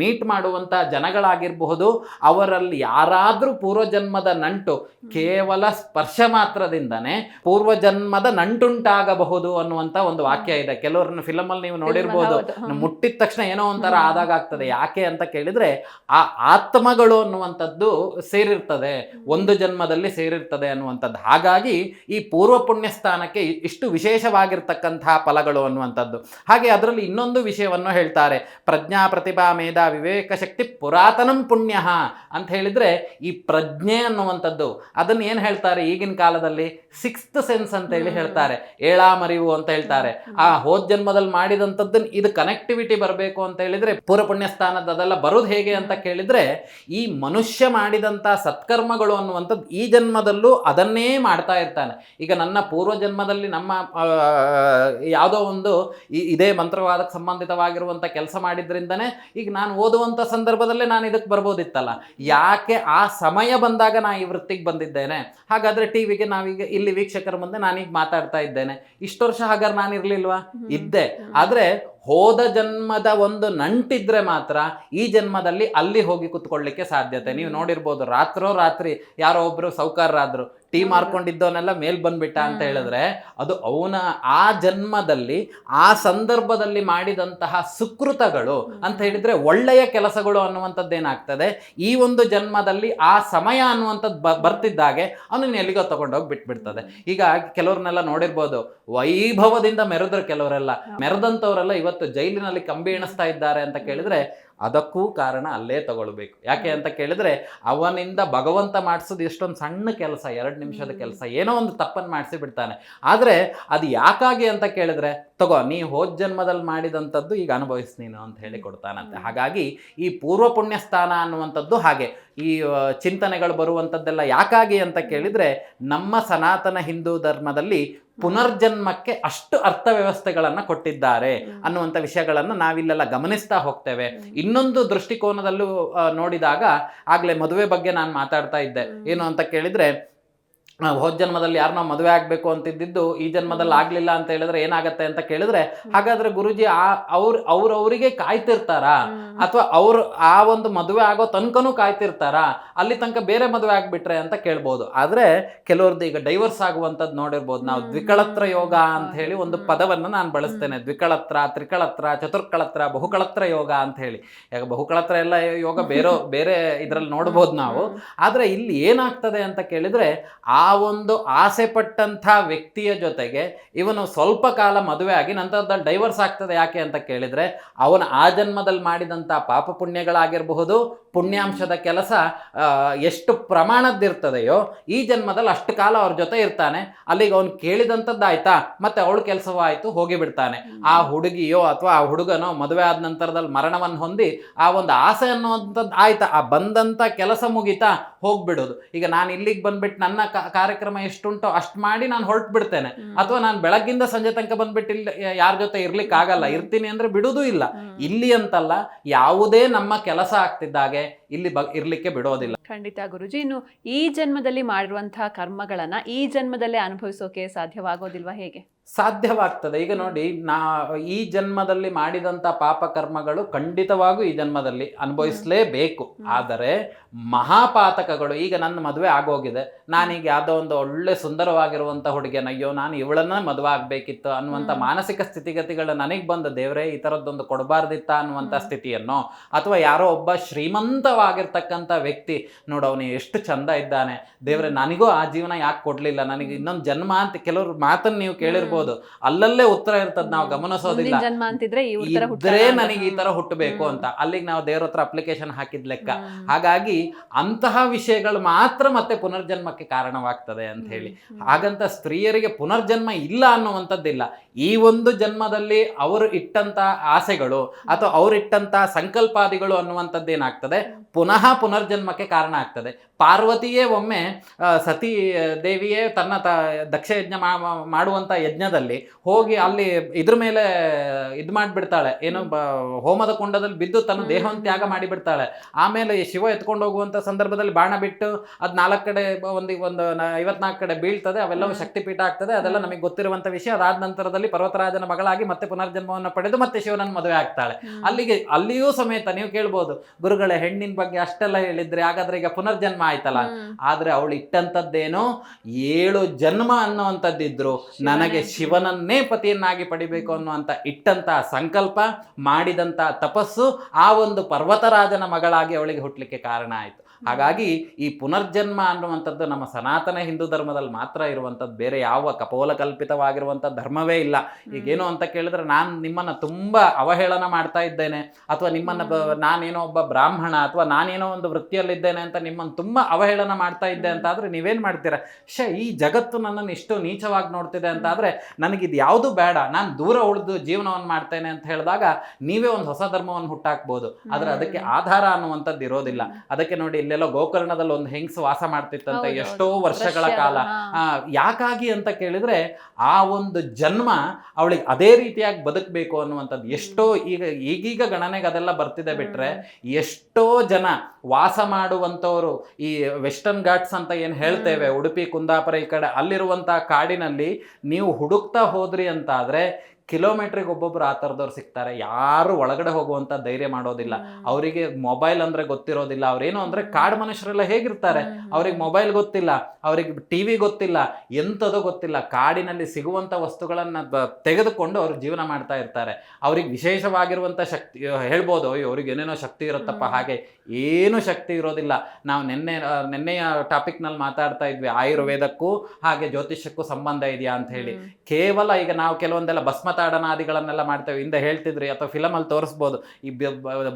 ಮೀಟ್ ಮಾಡುವಂಥ ಜನಗಳಾಗಿರಬಹುದು ಅವರಲ್ಲಿ ಯಾರಾದರೂ ಪೂರ್ವಜನ್ಮದ ನಂಟು ಕೇವಲ ಸ್ಪರ್ಶ ಮಾತ್ರದಿಂದನೇ ಪೂರ್ವಜನ್ಮದ ನಂಟುಂಟಾಗಬಹುದು ಅನ್ನುವಂಥ ಒಂದು ವಾಕ್ಯ ಇದೆ. ಕೆಲವರನ್ನ ಫಿಲಮಲ್ಲಿ ನೀವು ನೋಡಿರ್ಬೋದು. ಮುಟ್ಟಿದ ತಕ್ಷಣ ಏನೋ ಒಂಥರ ಆದಾಗ ಆಗ್ತದೆ ಯಾಕೆ ಅಂತ ಕೇಳಿದ್ರೆ ಆ ಆತ್ಮಗಳು ಅನ್ನುವಂಥದ್ದು ಸೇರಿರ್ತದೆ. ಒಂದು ಜನ್ಮದಲ್ಲಿ ಸೇರಿರ್ತದೆ ಅನ್ನುವಂಥದ್ದು. ಹಾಗಾಗಿ ಈ ಪೂರ್ವ ಪುಣ್ಯ ಸ್ಥಾನಕ್ಕೆ ಇ- ಇಷ್ಟು ವಿಶೇಷವಾಗಿರ್ತಕ್ಕಂತಹ ಫಲಗಳು ಅನ್ನುವಂಥದ್ದು. ಹಾಗೆ ಅದರಲ್ಲಿ ಇನ್ನೊಂದು ವಿಷಯವನ್ನು ಹೇಳ್ತಾರೆ. ಪ್ರಜ್ಞಾ ಪ್ರತಿಭಾ ಮೇಧ ವಿವೇಕ ಶಕ್ತಿ ಪುರಾತನಂ ಪುಣ್ಯ ಅಂತ ಹೇಳಿದ್ರೆ ಈ ಪ್ರಜ್ಞೆ ಅನ್ನುವಂಥದ್ದು. ಅದನ್ನ ಏನು ಹೇಳ್ತಾರೆ ಈಗಿನ ಕಾಲದಲ್ಲಿ? ಸಿಕ್ಸ್ತ್ ಸೆನ್ಸ್ ಅಂತ ಹೇಳಿ ಹೇಳ್ತಾರೆ. ಏಳಾಮರಿವು ಅಂತ ಹೇಳ್ತಾರೆ. ಆ ಹೋದ್ ಜನ್ಮದಲ್ಲಿ ಮಾಡಿದಂಥದ್ದನ್ನು ಇದು ಕನೆಕ್ಟಿವಿಟಿ ಬರಬೇಕು ಅಂತ ಹೇಳಿದ್ರೆ ಪೂರ್ವ ಪುಣ್ಯ ಸ್ಥಾನದ ಅದೆಲ್ಲ ಬರೋದು ಹೇಗೆ ಅಂತ ಕೇಳಿದ್ರೆ ಈ ಮನುಷ್ಯ ಮಾಡಿದಂಥ ಸತ್ಕರ್ಮಗಳು ಅನ್ನುವಂಥದ್ದು ಈ ಜನ್ಮದಲ್ಲೂ ಅದನ್ನೇ ಮಾಡ್ತಾ ಇರ್ತಾನೆ ಈಗ ನನ್ನ ಪೂರ್ವ ಜನ್ಮದಲ್ಲಿ ನಮ್ಮ ಯಾವುದೋ ಒಂದು ಈ- ಇದೇ ಮಂತ್ರವಾದಕ್ಕೆ ಸಂಬಂಧಿತವಾಗಿರುವಂಥ ಕೆಲಸ ಮಾಡಿದ್ರಿಂದನೇ ಈಗ ನಾನು ಓದುವಂಥ ಸಂದರ್ಭದಲ್ಲೇ ನಾನು ಇದಕ್ಕೆ ಬರ್ಬೋದಿತ್ತಲ್ಲ. ಯಾಕೆ ಆ ಸಮಯ ಬಂದಾಗ ನಾನು ಈ ವೃತ್ತಿಗೆ ಬಂದಿದ್ದೇನೆ? ಹಾಗಾದ್ರೆ ಟಿವಿಗೆ ನಾವೀಗ ಇಲ್ಲಿ ವೀಕ್ಷಕರ ಮುಂದೆ ನಾನೀಗ ಮಾತಾಡ್ತಾ ಇದ್ದೇನೆ. ಇಷ್ಟು ವರ್ಷ ಹಾಗಾದ್ರೆ ನಾನು ಇರಲಿಲ್ವಾ ಇದ್ದೆ. ಆದ್ರೆ ಹೋದ ಜನ್ಮದ ಒಂದು ನಂಟಿದ್ರೆ ಮಾತ್ರ ಈ ಜನ್ಮದಲ್ಲಿ ಅಲ್ಲಿ ಹೋಗಿ ಕುತ್ಕೊಳ್ಳಿಕ್ಕೆ ಸಾಧ್ಯತೆ. ನೀವು ನೋಡಿರ್ಬೋದು ರಾತ್ರೋ ರಾತ್ರಿ ಯಾರೋ ಒಬ್ರು ಸೌಕಾರರಾದ್ರು ಟೀ ಮಾರ್ಕೊಂಡಿದ್ದವನ್ನೆಲ್ಲ ಮೇಲ್ ಬಂದ್ಬಿಟ್ಟ ಅಂತ ಹೇಳಿದ್ರೆ ಅದು ಅವನ ಆ ಜನ್ಮದಲ್ಲಿ ಆ ಸಂದರ್ಭದಲ್ಲಿ ಮಾಡಿದಂತಹ ಸುಕೃತಗಳು ಅಂತ ಹೇಳಿದ್ರೆ ಒಳ್ಳೆಯ ಕೆಲಸಗಳು ಅನ್ನುವಂಥದ್ದು ಏನಾಗ್ತದೆ? ಈ ಒಂದು ಜನ್ಮದಲ್ಲಿ ಆ ಸಮಯ ಅನ್ನುವಂಥದ್ದು ಬ ಬರ್ತಿದ್ದಾಗೆ ಅವನನ್ನು ಎಲ್ಲಿಗೋ ತಗೊಂಡೋಗಿ ಬಿಟ್ಬಿಡ್ತದೆ. ಈಗ ಕೆಲವ್ರನ್ನೆಲ್ಲ ನೋಡಿರ್ಬೋದು ವೈಭವದಿಂದ ಮೆರೆದ್ರು ಕೆಲವರೆಲ್ಲ. ಮೆರೆದಂಥವರೆಲ್ಲ ಇವತ್ತು ಜೈಲಿನಲ್ಲಿ ಕಂಬಿ ಎಣಿಸ್ತಾ ಇದ್ದಾರೆ ಅಂತ ಕೇಳಿದ್ರೆ ಅದಕ್ಕೂ ಕಾರಣ ಅಲ್ಲೇ ತಗೊಳ್ಬೇಕು. ಯಾಕೆ ಅಂತ ಕೇಳಿದ್ರೆ ಅವನಿಂದ ಭಗವಂತ ಮಾಡಿಸೋದು ಎಷ್ಟೊಂದು ಸಣ್ಣ ಕೆಲಸ ಎರಡು ನಿಮಿಷದ ಕೆಲಸ ಏನೋ ಒಂದು ತಪ್ಪನ್ನು ಮಾಡಿಸಿ ಬಿಡ್ತಾನೆ ಆದರೆ ಅದು ಯಾಕಾಗಿ ಅಂತ ಕೇಳಿದ್ರೆ ತಗೋ ನೀ ಹೋದ ಜನ್ಮದಲ್ಲಿ ಮಾಡಿದಂಥದ್ದು ಈಗ ಅನುಭವಿಸ್ ನೀನು ಅಂತ ಹೇಳಿ ಕೊಡ್ತಾನಂತೆ. ಹಾಗಾಗಿ ಈ ಪೂರ್ವ ಪುಣ್ಯ ಸ್ಥಾನ ಅನ್ನುವಂಥದ್ದು ಹಾಗೆ. ಈ ಚಿಂತನೆಗಳು ಬರುವಂಥದ್ದೆಲ್ಲ ಯಾಕಾಗಿ ಅಂತ ಕೇಳಿದರೆ ನಮ್ಮ ಸನಾತನ ಹಿಂದೂ ಧರ್ಮದಲ್ಲಿ ಪುನರ್ಜನ್ಮಕ್ಕೆ ಅಷ್ಟು ಅರ್ಥ ವ್ಯವಸ್ಥೆಗಳನ್ನು ಕೊಟ್ಟಿದ್ದಾರೆ. ಅನ್ನುವಂಥ ವಿಷಯಗಳನ್ನು ನಾವಿಲ್ಲೆಲ್ಲ ಗಮನಿಸ್ತಾ ಹೋಗ್ತೇವೆ. ಇನ್ನೊಂದು ದೃಷ್ಟಿಕೋನದಲ್ಲೂ ನೋಡಿದಾಗ ಆಗಲೇ ಮದುವೆ ಬಗ್ಗೆ ನಾನು ಮಾತಾಡ್ತಾ ಇದ್ದೆ. ಏನು ಅಂತ ಕೇಳಿದ್ರೆ ಹೋದ್ ಜನ್ಮದಲ್ಲಿ ಯಾರನ್ನ ಮದುವೆ ಆಗಬೇಕು ಅಂತಿದ್ದಿದ್ದು ಈ ಜನ್ಮದಲ್ಲಿ ಆಗ್ಲಿಲ್ಲ ಅಂತ ಹೇಳಿದ್ರೆ ಏನಾಗತ್ತೆ ಅಂತ ಕೇಳಿದ್ರೆ ಹಾಗಾದ್ರೆ ಗುರುಜಿ ಆ ಅವ್ರ ಅವ್ರವರಿಗೆ ಕಾಯ್ತಿರ್ತಾರ? ಅಥವಾ ಅವ್ರ ಆ ಒಂದು ಮದುವೆ ಆಗೋ ತನಕನೂ ಕಾಯ್ತಿರ್ತಾರ? ಅಲ್ಲಿ ತನಕ ಬೇರೆ ಮದುವೆ ಆಗ್ಬಿಟ್ರೆ ಅಂತ ಕೇಳ್ಬೋದು. ಆದ್ರೆ ಕೆಲವ್ರದ್ದು ಈಗ ಡೈವರ್ಸ್ ಆಗುವಂಥದ್ದು ನೋಡಿರ್ಬೋದು. ನಾವು ದ್ವಿಕಳತ್ರ ಯೋಗ ಅಂತ ಹೇಳಿ ಒಂದು. ಪದವನ್ನು ನಾನು ಬಳಸ್ತೇನೆ. ದ್ವಿಕಳತ್ರ ತ್ರಿಕಳತ್ರ ಚತುರ್ಕಳತ್ರ ಬಹುಕಳತ್ರ ಯೋಗ ಅಂತ ಹೇಳಿ. ಯಾಕೆ ಬಹುಕಳತ್ರ ಎಲ್ಲ ಯೋಗ ಬೇರೆ ಬೇರೆ ಇದರಲ್ಲಿ ನೋಡ್ಬೋದು ನಾವು. ಆದರೆ ಇಲ್ಲಿ ಏನಾಗ್ತದೆ ಅಂತ ಕೇಳಿದ್ರೆ ಆ ಒಂದು ಆಸೆ ಪಟ್ಟಂಥ ವ್ಯಕ್ತಿಯ ಜೊತೆಗೆ ಇವನು ಸ್ವಲ್ಪ ಕಾಲ ಮದುವೆ ಆಗಿ ನಂತರದಲ್ಲಿ ಡೈವರ್ಸ್ ಆಗ್ತದೆ ಯಾಕೆ ಅಂತ ಕೇಳಿದರೆ ಅವನ ಆ ಜನ್ಮದಲ್ಲಿ ಮಾಡಿದಂಥ ಪಾಪ ಪುಣ್ಯಗಳಾಗಿರಬಹುದು ಪುಣ್ಯಾಂಶದ ಕೆಲಸ ಎಷ್ಟು ಪ್ರಮಾಣದ್ದಿರ್ತದೆಯೋ ಈ ಜನ್ಮದಲ್ಲಿ ಅಷ್ಟು ಕಾಲ ಅವ್ರ ಜೊತೆ ಇರ್ತಾನೆ. ಅಲ್ಲಿಗೆ ಅವನು ಕೇಳಿದಂಥದ್ದು ಆಯ್ತಾ? ಮತ್ತೆ ಅವಳ ಕೆಲಸವೂ ಆಯಿತು ಹೋಗಿಬಿಡ್ತಾನೆ ಆ ಹುಡುಗಿಯೋ ಅಥವಾ ಆ ಹುಡುಗನೋ ಮದುವೆ ಆದ ನಂತರದಲ್ಲಿ ಮರಣವನ್ನು ಹೊಂದಿ ಆ ಒಂದು ಆಸೆ ಅನ್ನುವಂಥದ್ದು ಆಯ್ತಾ? ಆ ಬಂದಂಥ ಕೆಲಸ ಮುಗಿತಾ ಹೋಗ್ಬಿಡೋದು. ಈಗ ನಾನು ಇಲ್ಲಿಗೆ ಬಂದ್ಬಿಟ್ಟು ನನ್ನ ಕ- ಕಾರ್ಯಕ್ರಮ ಎಷ್ಟುಂಟು ಅಷ್ಟು ಮಾಡಿ ನಾನು ಹೊರಟು ಬಿಡ್ತೇನೆ. ಅಥವಾ ನಾನು ಬೆಳಗ್ಗಿಂದ ಸಂಜೆ ತನಕ ಬಂದ್ಬಿಟ್ಟು ಇಲ್ಲಿ ಯಾರ ಜೊತೆ ಇರ್ಲಿಕ್ಕೆ ಆಗಲ್ಲ ಇರ್ತೀನಿ ಅಂದ್ರೆ ಬಿಡುದೂ ಇಲ್ಲ. ಇಲ್ಲಿ ಅಂತಲ್ಲ ಯಾವುದೇ ನಮ್ಮ ಕೆಲಸ ಆಗ್ತಿದ್ದಾಗೆ ಇಲ್ಲಿ ಬ ಇರ್ಲಿಕ್ಕೆ ಬಿಡೋದಿಲ್ಲ. ಖಂಡಿತ ಗುರುಜಿ ಇನ್ನು ಈ ಜನ್ಮದಲ್ಲಿ ಮಾಡಿರುವಂತಹ ಕರ್ಮಗಳನ್ನ ಈ ಜನ್ಮದಲ್ಲೇ ಅನುಭವಿಸೋಕೆ ಸಾಧ್ಯವಾಗೋದಿಲ್ವಾ ಹೇಗೆ? ಸಾಧ್ಯವಾಗ್ತದೆ. ಈಗ ನೋಡಿ ನಾ ಈ ಜನ್ಮದಲ್ಲಿ ಮಾಡಿದಂಥ ಪಾಪ ಕರ್ಮಗಳು ಖಂಡಿತವಾಗೂ ಈ ಜನ್ಮದಲ್ಲಿ ಅನುಭವಿಸಲೇಬೇಕು. ಆದರೆ ಮಹಾಪಾತಕಗಳು ಈಗ ನನ್ನ ಮದುವೆ ಆಗೋಗಿದೆ. ನಾನೀಗ ಯಾವುದೋ ಒಂದು ಒಳ್ಳೆ ಸುಂದರವಾಗಿರುವಂಥ ಹುಡುಗಿಯನ್ನಯ್ಯೋ ನಾನು ಇವಳನ್ನ ಮದುವೆ ಆಗಬೇಕಿತ್ತು ಅನ್ನುವಂಥ. ಮಾನಸಿಕ ಸ್ಥಿತಿಗತಿಗಳು ನನಗೆ ಬಂದ ದೇವರೇ ಈ ಥರದ್ದೊಂದು ಕೊಡಬಾರ್ದಿತ್ತ ಅನ್ನುವಂಥ. ಸ್ಥಿತಿಯನ್ನು ಅಥವಾ ಯಾರೋ ಒಬ್ಬ ಶ್ರೀಮಂತವಾಗಿರ್ತಕ್ಕಂಥ ವ್ಯಕ್ತಿ. ನೋಡು ಅವನು ಎಷ್ಟು ಚಂದ ಇದ್ದಾನೆ. ದೇವ್ರೆ ನನಗೂ ಆ ಜೀವನ ಯಾಕೆ ಕೊಡ್ಲಿಲ್ಲ? ನನಗೆ ಇನ್ನೊಂದು ಜನ್ಮ ಅಂತ ಕೆಲವ್ರ ಮಾತನ್ನು ನೀವು ಕೇಳಿರ್ಬೋದು. ಅಲ್ಲಲ್ಲೇ ಉತ್ತರ ಇರ್ತದ ನಾವು ಗಮನಿಸೋದಿಲ್ಲ. ಇದ್ರೆ ನನಗೆ ಈ ತರ ಹುಟ್ಟಬೇಕು ಅಂತ. ಅಲ್ಲಿಗೆ ನಾವು ದೇವ್ರ ಹತ್ರ ಅಪ್ಲಿಕೇಶನ್ ಹಾಕಿದ್ ಲೆಕ್ಕ. ಹಾಗಾಗಿ ಅಂತಹ ವಿಷಯಗಳು ಮಾತ್ರ ಮತ್ತೆ ಪುನರ್ಜನ್ಮಕ್ಕೆ ಕಾರಣವಾಗ್ತದೆ ಅಂತ ಹೇಳಿ. ಹಾಗಂತ ಸ್ತ್ರೀಯರಿಗೆ ಪುನರ್ಜನ್ಮ ಇಲ್ಲ ಅನ್ನುವಂಥದ್ದಿಲ್ಲ. ಈ ಒಂದು ಜನ್ಮದಲ್ಲಿ ಅವರು ಇಟ್ಟಂತ ಆಸೆಗಳು ಅಥವಾ ಅವರು ಇಟ್ಟಂತ ಸಂಕಲ್ಪಾದಿಗಳು ಅನ್ನುವಂಥದ್ದು ಏನಾಗ್ತದೆ ಪುನಃ ಪುನರ್ಜನ್ಮಕ್ಕೆ ಕಾರಣ ಆಗ್ತದೆ. ಪಾರ್ವತಿಯೇ ಒಮ್ಮೆ ಸತಿ ದೇವಿಯೇ ತನ್ನ ತ ದಕ್ಷ ಯಜ್ಞ ಮಾ- ಮಾ- ಮಾಡುವಂತ ಯಜ್ಞದಲ್ಲಿ ಹೋಗಿ ಅಲ್ಲಿ ಇದ್ರ ಮೇಲೆ ಇದು ಮಾಡಿಬಿಡ್ತಾಳೆ. ಏನು ಬ ಹೋಮದ ಕುಂಡದಲ್ಲಿ ಬಿದ್ದು ತನ್ನ. ದೇಹವನ್ನು ತ್ಯಾಗ ಮಾಡಿಬಿಡ್ತಾಳೆ. ಆಮೇಲೆ ಶಿವ ಎತ್ಕೊಂಡು ಹೋಗುವಂಥ ಸಂದರ್ಭದಲ್ಲಿ ಬಾಣ ಬಿಟ್ಟು ಅದ್ ನಾಲ್ಕು ಕಡೆ ಒಂದು ಒಂದು ಐವತ್ನಾಲ್ಕು ಕಡೆ ಬೀಳ್ತದೆ. ಅವೆಲ್ಲವೂ. ಶಕ್ತಿಪೀಠ ಆಗ್ತದೆ. ಅದೆಲ್ಲ. ನಮಗೆ ಗೊತ್ತಿರುವಂತ ವಿಷಯ. ಅದಾದ ನಂತರದಲ್ಲಿ ಪರ್ವತರಾಜನ ಮಗಳಾಗಿ ಮತ್ತೆ ಪುನರ್ಜನ್ಮವನ್ನು ಪಡೆದು ಮತ್ತೆ ಶಿವನನ್ನು ಮದುವೆ ಆಗ್ತಾಳೆ. ಅಲ್ಲಿಗೆ ಅಲ್ಲಿಯೂ ಸಮೇತ ನೀವು ಕೇಳ್ಬೋದು ಗುರುಗಳ ಹೆಣ್ಣಿನ ಬಗ್ಗೆ ಅಷ್ಟೆಲ್ಲ ಹೇಳಿದ್ರೆ ಹಾಗಾದ್ರೆ ಈಗ ಪುನರ್ಜನ್ಮ ಆಯ್ತಲ್ಲ. ಆದ್ರೆ ಅವಳು ಇಟ್ಟಂತದ್ದೇನು ಏಳು ಜನ್ಮ ಅನ್ನುವಂಥದ್ದಿದ್ರು. ನನಗೆ ಶಿವನೇ. ಶಿವನನ್ನೇ ಪತಿಯನ್ನಾಗಿ ಪಡಿಬೇಕು ಅನ್ನುವಂಥ ಇಟ್ಟಂತ ಸಂಕಲ್ಪ ಮಾಡಿದಂತ ತಪಸ್ಸು ಆ ಒಂದು ಪರ್ವತರಾಜನ ಮಗಳಾಗಿ ಅವಳಿಗೆ ಹುಟ್ಟಲಿಕ್ಕೆ ಕಾರಣ ಆಯಿತು. ಹಾಗಾಗಿ ಈ ಪುನರ್ಜನ್ಮ ಅನ್ನುವಂಥದ್ದು ನಮ್ಮ ಸನಾತನ ಹಿಂದೂ ಧರ್ಮದಲ್ಲಿ ಮಾತ್ರ ಇರುವಂಥದ್ದು. ಬೇರೆ ಯಾವ ಕಪೋಲ ಕಲ್ಪಿತವಾಗಿರುವಂಥ ಧರ್ಮವೇ ಇಲ್ಲ. ಈಗೇನು ಅಂತ ಕೇಳಿದ್ರೆ ನಾನು ನಿಮ್ಮನ್ನ ತುಂಬಾ ಅವಹೇಳನ ಮಾಡ್ತಾ ಇದ್ದೇನೆ. ಅಥವಾ ನಿಮ್ಮನ್ನ ನಾನೇನೋ ಒಬ್ಬ ಬ್ರಾಹ್ಮಣ ಅಥವಾ ನಾನೇನೋ ಒಂದು ವೃತ್ತಿಯಲ್ಲಿದ್ದೇನೆ ಅಂತ ನಿಮ್ಮನ್ನು ತುಂಬಾ ಅವಹೇಳನ ಮಾಡ್ತಾ ಇದ್ದೆ ಅಂತ ಆದ್ರೆ ನೀವೇನು ಮಾಡ್ತೀರಾ? ಶ ಈ ಜಗತ್ತು ನನ್ನನ್ನು ಇಷ್ಟು ನೀಚವಾಗಿ ನೋಡ್ತಿದೆ ಅಂತ ಆದ್ರೆ ನನಗಿದು ಯಾವುದು ಬೇಡ. ನಾನು ದೂರ ಉಳಿದು ಜೀವನವನ್ನು ಮಾಡ್ತೇನೆ ಅಂತ ಹೇಳಿದಾಗ ನೀವೇ ಒಂದು ಹೊಸ ಧರ್ಮವನ್ನು ಹುಟ್ಟಾಕ್ಬೋದು. ಆದರೆ ಅದಕ್ಕೆ ಆಧಾರ ಅನ್ನುವಂಥದ್ದು ಇರೋದಿಲ್ಲ. ಅದಕ್ಕೆ ನೋಡಿ ಇಲ್ಲೆಲ್ಲೋ ಗೋಕರ್ಣದಲ್ಲಿ ಒಂದು ಹೆಂಗಸು ವಾಸ ಮಾಡ್ತಿತ್ತಂತೆ ಎಷ್ಟೋ ವರ್ಷಗಳ ಕಾಲ. ಯಾಕಾಗಿ ಅಂತ ಕೇಳಿದ್ರೆ ಆ ಒಂದು ಜನ್ಮ ಅವಳಿಗೆ ಅದೇ ರೀತಿಯಾಗಿ ಬದುಕಬೇಕು ಅನ್ನುವಂಥದ್ದು. ಎಷ್ಟೋ ಈಗ ಈಗೀಗ ಗಣನೆಗೆ ಅದೆಲ್ಲ ಬರ್ತಿದೆ ಬಿಟ್ರೆ ಎಷ್ಟೋ ಜನ ವಾಸ ಮಾಡುವಂಥವರು. ಈ ವೆಸ್ಟರ್ನ್ ಘಾಟ್ಸ್ ಅಂತ ಏನು ಹೇಳ್ತೇವೆ? ಉಡುಪಿ ಕುಂದಾಪುರ ಈ ಕಡೆ ಅಲ್ಲಿರುವಂಥ ಕಾಡಿನಲ್ಲಿ ನೀವು ಹುಡುಕ್ತಾ ಹೋದ್ರಿ ಅಂತಾದರೆ ಆದ್ರೆ ಕಿಲೋಮೀಟ್ರಿಗೆ ಒಬ್ಬೊಬ್ರು ಆ ಥರದವ್ರು ಸಿಗ್ತಾರೆ. ಯಾರು ಒಳಗಡೆ ಹೋಗುವಂಥ ಧೈರ್ಯ ಮಾಡೋದಿಲ್ಲ. ಅವರಿಗೆ ಮೊಬೈಲ್ ಅಂದ್ರೆ ಗೊತ್ತಿರೋದಿಲ್ಲ. ಅವ್ರೇನು ಅಂದ್ರೆ ಕಾಡು ಮನುಷ್ಯರೆಲ್ಲ ಹೇಗಿರ್ತಾರೆ? ಅವ್ರಿಗೆ ಮೊಬೈಲ್ ಗೊತ್ತಿಲ್ಲ. ಅವ್ರಿಗೆ ಟಿವಿ ಗೊತ್ತಿಲ್ಲ. ಎಂಥದೋ ಗೊತ್ತಿಲ್ಲ. ಕಾಡಿನಲ್ಲಿ ಸಿಗುವಂಥ ವಸ್ತುಗಳನ್ನು ತೆಗೆದುಕೊಂಡು ಅವರು ಜೀವನ ಮಾಡ್ತಾ ಇರ್ತಾರೆ. ಅವ್ರಿಗೆ ವಿಶೇಷವಾಗಿರುವಂಥ ಶಕ್ತಿ ಹೇಳ್ಬೋದು ಅಯ್ಯೋ ಅವ್ರಿಗೆ ಏನೇನೋ ಶಕ್ತಿ ಇರುತ್ತಪ್ಪ ಹಾಗೆ ಏನು ಶಕ್ತಿ ಇರೋದಿಲ್ಲ. ನಾವು ನಿನ್ನೆ ನಿನ್ನೆಯ ನಿನ್ನೆಯ ಟಾಪಿಕ್ನಲ್ಲಿ ಮಾತಾಡ್ತಾ ಇದ್ವಿ ಆಯುರ್ವೇದಕ್ಕೂ ಹಾಗೆ ಜ್ಯೋತಿಷ್ಯಕ್ಕೂ ಸಂಬಂಧ ಇದೆಯಾ ಅಂತ ಹೇಳಿ. ಕೇವಲ ಈಗ ನಾವು ಕೆಲವೊಂದೆಲ್ಲ ಭಸ್ಮ ತಾಡನಾದಿಗಳನ್ನೆಲ್ಲ ಮಾಡ್ತೇವೆ. ಹಿಂದೆ ಹೇಳ್ತಿದ್ರಿ ಅಥವಾ ಫಿಲಮ್ ಅಲ್ಲಿ ತೋರಿಸ್ಬೋದು ಈ